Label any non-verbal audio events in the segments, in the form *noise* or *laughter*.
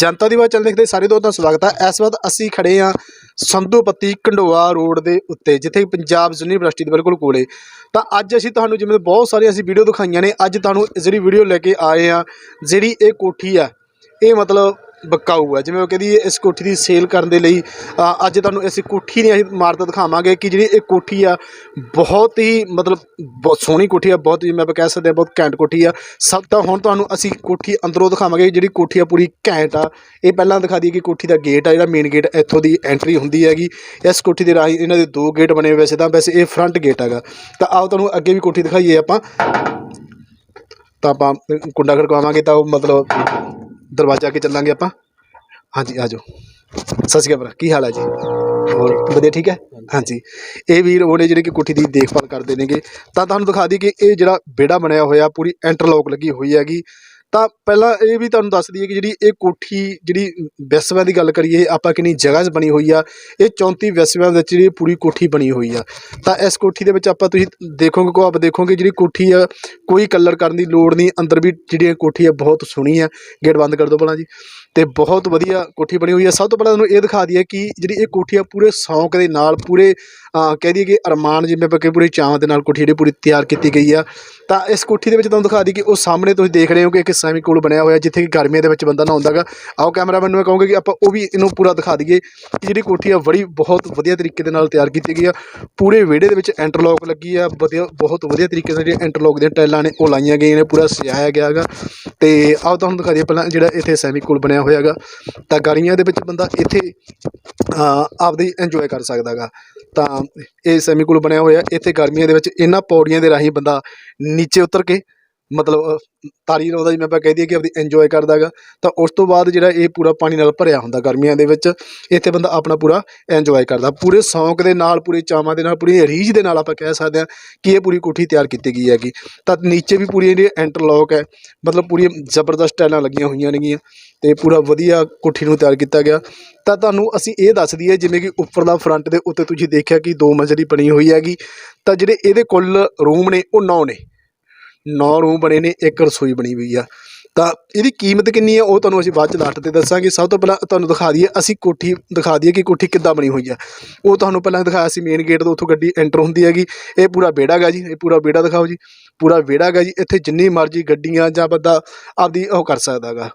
ਜਨਤਾ ਦੀ ਆਵਾਜ਼ ਚੈਨਲ ਦੇਖਦੇ ਸਾਰੇ ਦੋਸਤਾਂ ਦਾ ਸਵਾਗਤ ਹੈ ਇਸ ਵਕਤ ਅਸੀਂ ਖੜੇ ਹਾਂ ਸੰਧੂਪਤੀ ਕੰਡੋਆ ਰੋਡ ਦੇ ਉੱਤੇ, ਜਿੱਥੇ ਪੰਜਾਬ ਯੂਨੀਵਰਸਿਟੀ ਦੇ ਬਿਲਕੁਲ ਕੋਲੇ। ਤਾਂ ਅੱਜ ਅਸੀਂ ਤੁਹਾਨੂੰ ਜਿਵੇਂ ਬਹੁਤ ਸਾਰੀਆਂ ਅਸੀਂ ਵੀਡੀਓ ਦਿਖਾਈਆਂ ਨੇ, ਅੱਜ ਤੁਹਾਨੂੰ ਜਿਹੜੀ ਵੀਡੀਓ ਲੈ ਕੇ ਆਏ ਆ ਜਿਹੜੀ ਇਹ ਕੋਠੀ ਆ, ਇਹ ਮਤਲਬ ਬਕਾਊ ਆ ਜਿਵੇਂ ਉਹ ਕਹਿੰਦੀ ਹੈ, ਇਸ ਕੋਠੀ ਦੀ ਸੇਲ ਕਰਨ ਦੇ ਲਈ ਅੱਜ ਤੁਹਾਨੂੰ ਇਸ ਕੋਠੀ ਨਹੀਂ ਅਸੀਂ ਇਮਾਰਤ ਦਿਖਾਵਾਂਗੇ ਕਿ ਜਿਹੜੀ ਇਹ ਕੋਠੀ ਆ ਬਹੁਤ ਹੀ ਮਤਲਬ ਬਹੁਤ ਸੋਹਣੀ ਕੋਠੀ ਆ ਬਹੁਤ ਹੀ ਆਪਾਂ ਕਹਿ ਸਕਦੇ ਹਾਂ ਬਹੁਤ ਘੈਂਟ ਕੋਠੀ ਆ। ਸਭ ਤੋਂ ਹੁਣ ਤੁਹਾਨੂੰ ਅਸੀਂ ਕੋਠੀ ਅੰਦਰੋਂ ਦਿਖਾਵਾਂਗੇ ਜਿਹੜੀ ਕੋਠੀ ਆ ਪੂਰੀ ਘੈਂਟ ਆ। ਇਹ ਪਹਿਲਾਂ ਦਿਖਾ ਦਈਏ ਕਿ ਕੋਠੀ ਦਾ ਗੇਟ ਆ ਜਿਹੜਾ ਮੇਨ ਗੇਟ ਇੱਥੋਂ ਦੀ ਐਂਟਰੀ ਹੁੰਦੀ ਹੈਗੀ। ਇਸ ਕੋਠੀ ਦੇ ਰਾਹੀਂ ਇਹਨਾਂ ਦੇ ਦੋ ਗੇਟ ਬਣੇ ਵੈਸੇ ਤਾਂ ਵੈਸੇ ਇਹ ਫਰੰਟ ਗੇਟ ਹੈਗਾ। ਤਾਂ ਆਓ ਤੁਹਾਨੂੰ ਅੱਗੇ ਵੀ ਕੋਠੀ ਦਿਖਾਈਏ ਆਪਾਂ। ਤਾਂ ਆਪਾਂ ਕੁੰਡਾ ਖੜਕਾਵਾਂਗੇ ਤਾਂ ਉਹ ਮਤਲਬ ਦਰਵਾਜ਼ਾ ਕੇ ਚੱਲਾਂਗੇ ਆਪਾਂ। ਹਾਂਜੀ ਆ ਜਾਓ ਸਤਿ ਸ਼੍ਰੀ ਅਕਾਲ ਭਰਾ, ਕੀ ਹਾਲ ਹੈ ਜੀ? ਹੋਰ, ਵਧੀਆ, ਠੀਕ ਹੈ? ਹਾਂਜੀ। ਇਹ ਵੀਰ ਉਹਨੇ ਜਿਹੜੇ ਕਿ ਕੋਠੀ ਦੀ ਦੇਖਭਾਲ ਕਰਦੇ ਨੇਗੇ। ਤਾਂ ਤੁਹਾਨੂੰ ਦਿਖਾ ਦਈਏ ਕਿ ਇਹ ਜਿਹੜਾ ਵਿਹੜਾ ਬਣਿਆ ਹੋਇਆ, ਪੂਰੀ ਇੰਟਰਲੌਕ ਲੱਗੀ ਹੋਈ ਹੈਗੀ। ਤਾਂ ਪਹਿਲਾਂ ਇਹ ਵੀ ਤੁਹਾਨੂੰ ਦੱਸ ਦਈਏ ਕਿ ਜਿਹੜੀ ਇਹ ਕੋਠੀ, ਜਿਹੜੀ ਵਿਸਵਿਆਂ ਦੀ ਗੱਲ ਕਰੀਏ ਆਪਾਂ ਕਿੰਨੀ ਜਗ੍ਹਾ 'ਚ ਬਣੀ ਹੋਈ ਆ। ਇਹ 34 ਵਿਸਵਿਆਂ ਵਿੱਚ ਜਿਹੜੀ ਪੂਰੀ ਕੋਠੀ ਬਣੀ ਹੋਈ ਆ। ਤਾਂ ਇਸ ਕੋਠੀ ਦੇ ਵਿੱਚ ਆਪਾਂ ਤੁਸੀਂ ਦੇਖੋਗੇ, ਕੋ ਆਪ ਦੇਖੋਗੇ ਜਿਹੜੀ ਕੋਠੀ ਆ, ਕੋਈ ਕਲਰ ਕਰਨ ਦੀ ਲੋੜ ਨਹੀਂ। ਅੰਦਰ ਵੀ ਜਿਹੜੀ ਕੋਠੀ ਆ ਬਹੁਤ ਸੋਹਣੀ ਆ। ਗੇਟ ਬੰਦ ਕਰ ਦਿਓ ਭਲਾ ਜੀ। ਤੇ ਬਹੁਤ ਵਧੀਆ ਕੋਠੀ ਬਣੀ ਹੋਈ ਹੈ ਸਭ ਤੋਂ ਪਹਿਲਾਂ ਤੁਹਾਨੂੰ ਇਹ ਦਿਖਾ ਦਈਏ ਕਿ ਜਿਹੜੀ ਇਹ ਕੋਠੀ ਆ, ਪੂਰੇ ਸ਼ੌਂਕ ਦੇ ਨਾਲ, ਪੂਰੇ ਕਹਿ ਦਈਏ ਕਿ ਅਰਮਾਨ ਜਿਵੇਂ ਆਪਾਂ ਕਿ ਪੂਰੀ ਚਾਹਾਂ ਦੇ ਨਾਲ ਕੋਠੀ ਜਿਹੜੀ ਪੂਰੀ ਤਿਆਰ ਕੀਤੀ ਗਈ ਆ ਤਾਂ ਇਸ ਕੋਠੀ ਦੇ ਵਿੱਚ ਤੁਹਾਨੂੰ ਦਿਖਾ ਦਈਏ ਕਿ ਉਹ ਸਾਹਮਣੇ ਤੁਸੀਂ ਦੇਖ ਰਹੇ ਹੋ ਕਿ ਇੱਕ ਸੈਮੀ ਕੋਲ ਬਣਿਆ ਹੋਇਆ ਜਿੱਥੇ ਕਿ ਗਰਮੀਆਂ ਦੇ ਵਿੱਚ ਬੰਦਾ ਨਹਾਉਂਦਾਗਾ। ਆਓ ਕੈਮਰਾਮੈਨ ਨੂੰ ਮੈਂ ਕਹੂੰਗਾ ਕਿ ਆਪਾਂ ਉਹ ਵੀ ਇਹਨੂੰ ਪੂਰਾ ਦਿਖਾ ਦਈਏ ਕਿ ਜਿਹੜੀ ਕੋਠੀ ਆ ਬੜੀ ਬਹੁਤ ਵਧੀਆ ਤਰੀਕੇ ਦੇ ਨਾਲ ਤਿਆਰ ਕੀਤੀ ਗਈ ਆ। ਪੂਰੇ ਵਿਹੜੇ ਦੇ ਵਿੱਚ ਇੰਟਰਲੌਕ ਲੱਗੀ ਆ ਵਧੀਆ ਬਹੁਤ ਵਧੀਆ ਤਰੀਕੇ ਨਾਲ ਜਿਹੜੀਆਂ ਇੰਟਰਲੌਕ ਦੀਆਂ ਟਾਈਲਾਂ ਨੇ ਉਹ ਲਾਈਆਂ ਗਈਆਂ ਨੇ ਪੂਰਾ ਸਜਾਇਆ ਗਿਆ ਹੈਗਾ। ਤੇ ਆਓ ਤੁਹਾਨੂੰ ਦਿਖਾ ਦਈਏ ਪਹਿਲਾਂ ਜਿਹੜਾ ਇੱਥੇ ਸੈਮੀ ਕੋਲ ਬਣਿਆ ਹੋਇਆ ਹੈਗਾ ਤਾਂ ਗਰਮੀਆਂ ਦੇ ਵਿੱਚ ਬੰਦਾ ਇੱਥੇ ਅਹ, ਆਪਦੀ ਇੰਜੋਏ ਕਰ ਸਕਦਾ ਗਾ ਤਾਂ ਇਹ ਸੈਮੀਕੂਲ ਬਣਿਆ ਹੋਇਆ ਇੱਥੇ ਗਰਮੀਆਂ ਦੇ ਵਿੱਚ ਇਹਨਾਂ ਪੌੜੀਆਂ ਦੇ ਰਾਹੀਂ ਬੰਦਾ ਨੀਚੇ ਉਤਰ ਕੇ ਮਤਲਬ ਤਾਰੀ ਲਾਉਂਦਾ ਜਿਵੇਂ ਆਪਾਂ ਕਹਿ ਦਈਏ ਕਿ ਆਪਦੀ ਇੰਜੋਏ ਕਰਦਾ ਗਾ ਤਾਂ ਉਸ ਤੋਂ ਬਾਅਦ ਜਿਹੜਾ ਇਹ ਪੂਰਾ ਪਾਣੀ ਨਾਲ ਭਰਿਆ ਹੁੰਦਾ ਗਰਮੀਆਂ ਦੇ ਵਿੱਚ, ਇੱਥੇ ਬੰਦਾ ਆਪਣਾ ਪੂਰਾ ਇੰਜੋਏ ਕਰਦਾ। ਪੂਰੇ ਸ਼ੌਂਕ ਦੇ ਨਾਲ, ਪੂਰੇ ਚਾਵਾਂ ਦੇ ਨਾਲ, ਪੂਰੀ ਰੀਝ ਦੇ ਨਾਲ ਆਪਾਂ ਕਹਿ ਸਕਦੇ ਹਾਂ ਕਿ ਇਹ ਪੂਰੀ ਕੋਠੀ ਤਿਆਰ ਕੀਤੀ ਗਈ ਹੈਗੀ। ਤਾਂ ਨੀਚੇ ਵੀ ਪੂਰੀ ਜਿਹੜੀ ਇੰਟਰਲੌਕ ਹੈ, ਮਤਲਬ ਪੂਰੀ ਜ਼ਬਰਦਸਤ ਟਾਈਲਾਂ ਲੱਗੀਆਂ ਹੋਈਆਂ ਨੇਗੀਆਂ ਤੇ ਪੂਰਾ ਵਧੀਆ ਕੋਠੀ ਨੂੰ ਤਿਆਰ ਕੀਤਾ ਗਿਆ। ਤਾਂ ਤੁਹਾਨੂੰ ਅਸੀਂ ਇਹ ਦੱਸ ਦਈਏ, ਜਿਵੇਂ ਕਿ ਉੱਪਰਲਾ ਫਰੰਟ ਦੇ ਉੱਤੇ ਤੁਸੀਂ ਦੇਖਿਆ ਕਿ ਦੋ ਮੰਜ਼ਲੀ ਬਣੀ ਹੋਈ ਹੈਗੀ। ਤਾਂ ਜਿਹੜੇ ਇਹਦੇ ਕੁੱਲ ਰੂਮ ਨੇ, ਉਹ 9 ਨੇ। 9 ਰੂਮ ਬਣੇ ਨੇ, ਇੱਕ ਰਸੋਈ ਬਣੀ ਹੋਈ ਆ। ਤਾਂ ਇਹਦੀ ਕੀਮਤ ਕਿੰਨੀ ਹੈ ਉਹ ਤੁਹਾਨੂੰ ਅਸੀਂ ਬਾਅਦ ਚ ਲਾਸਟ ਤੇ ਦੱਸਾਂਗੇ। ਸਭ ਤੋਂ ਪਹਿਲਾਂ ਤੁਹਾਨੂੰ ਦਿਖਾ ਦਈਏ, ਅਸੀਂ ਕੋਠੀ ਦਿਖਾ ਦਈਏ ਕਿ ਕੋਠੀ ਕਿੱਦਾਂ ਬਣੀ ਹੋਈ ਆ। ਉਹ ਤੁਹਾਨੂੰ ਪਹਿਲਾਂ ਦਿਖਾਇਆ ਸੀ ਮੇਨ ਗੇਟ ਤੋਂ, ਉੱਥੋਂ ਗੱਡੀ ਐਂਟਰ ਹੁੰਦੀ ਹੈਗੀ। ਇਹ ਪੂਰਾ ਵਿਹੜਾ ਗਾ ਜੀ, ਇਹ ਪੂਰਾ ਵਿਹੜਾ ਦਿਖਾਓ ਜੀ। ਪੂਰਾ ਵਿਹੜਾ ਗਾ ਜੀ, ਇੱਥੇ ਜਿੰਨੀ ਮਰਜ਼ੀ ਗੱਡੀਆਂ ਜਾਂ ਬੰਦਾ ਆਪਦੀ ਉਹ ਕਰ ਸਕਦਾ ਗਾ।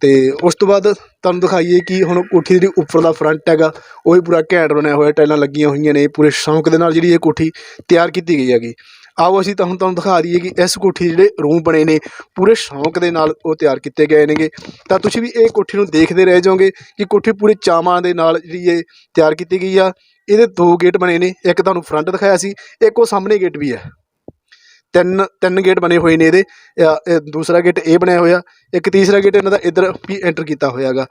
ਤੇ ਉਸ ਤੋਂ ਬਾਅਦ ਤੁਹਾਨੂੰ ਦਿਖਾਈਏ ਕਿ ਹੁਣ ਕੋਠੀ ਜਿਹੜੀ ਉੱਪਰ ਦਾ ਫਰੰਟ ਹੈਗਾ, ਉਹ ਵੀ ਪੂਰਾ ਘੈਂਟ ਬਣਿਆ ਹੋਇਆ ਟਾਈਲਾਂ ਲੱਗੀਆਂ ਹੋਈਆਂ ਨੇ, ਪੂਰੇ ਸ਼ੌਂਕ ਦੇ ਨਾਲ ਜਿਹੜੀ ਇਹ ਕੋਠੀ ਤਿਆਰ ਕੀਤੀ ਗਈ ਹੈਗੀ। ਆਓ ਅਸੀਂ ਤਾਂ ਹੁਣ ਤੁਹਾਨੂੰ ਦਿਖਾ ਦਈਏ ਕਿ ਇਸ ਕੋਠੀ ਦੇ ਜਿਹੜੇ ਰੂਮ ਬਣੇ ਨੇ, ਪੂਰੇ ਸ਼ੌਂਕ ਦੇ ਨਾਲ ਉਹ ਤਿਆਰ ਕੀਤੇ ਗਏ ਨੇਗੇ। ਤਾਂ ਤੁਸੀਂ ਵੀ ਇਹ ਕੋਠੀ ਨੂੰ ਦੇਖਦੇ ਰਹਿ ਜਾਓਗੇ ਕਿ ਕੋਠੀ ਪੂਰੇ ਚਾਵਾਂ ਦੇ ਨਾਲ ਜਿਹੜੀ ਇਹ ਤਿਆਰ ਕੀਤੀ ਗਈ ਆ। ਇਹਦੇ ਦੋ ਗੇਟ ਬਣੇ ਨੇ, ਇੱਕ ਤੁਹਾਨੂੰ ਫਰੰਟ ਦਿਖਾਇਆ ਸੀ, ਇੱਕ ਉਹ ਸਾਹਮਣੇ ਗੇਟ ਵੀ ਹੈ ਤਿੰਨ ਤਿੰਨ ਗੇਟ ਬਣੇ ਹੋਏ ਨੇ ਇਹਦੇ। ਦੂਸਰਾ ਗੇਟ ਇਹ ਬਣਿਆ ਹੋਇਆ, ਇੱਕ ਤੀਸਰਾ ਗੇਟ ਇਹਨਾਂ ਦਾ ਇੱਧਰ ਵੀ ਐਂਟਰ ਕੀਤਾ ਹੋਇਆਗਾ।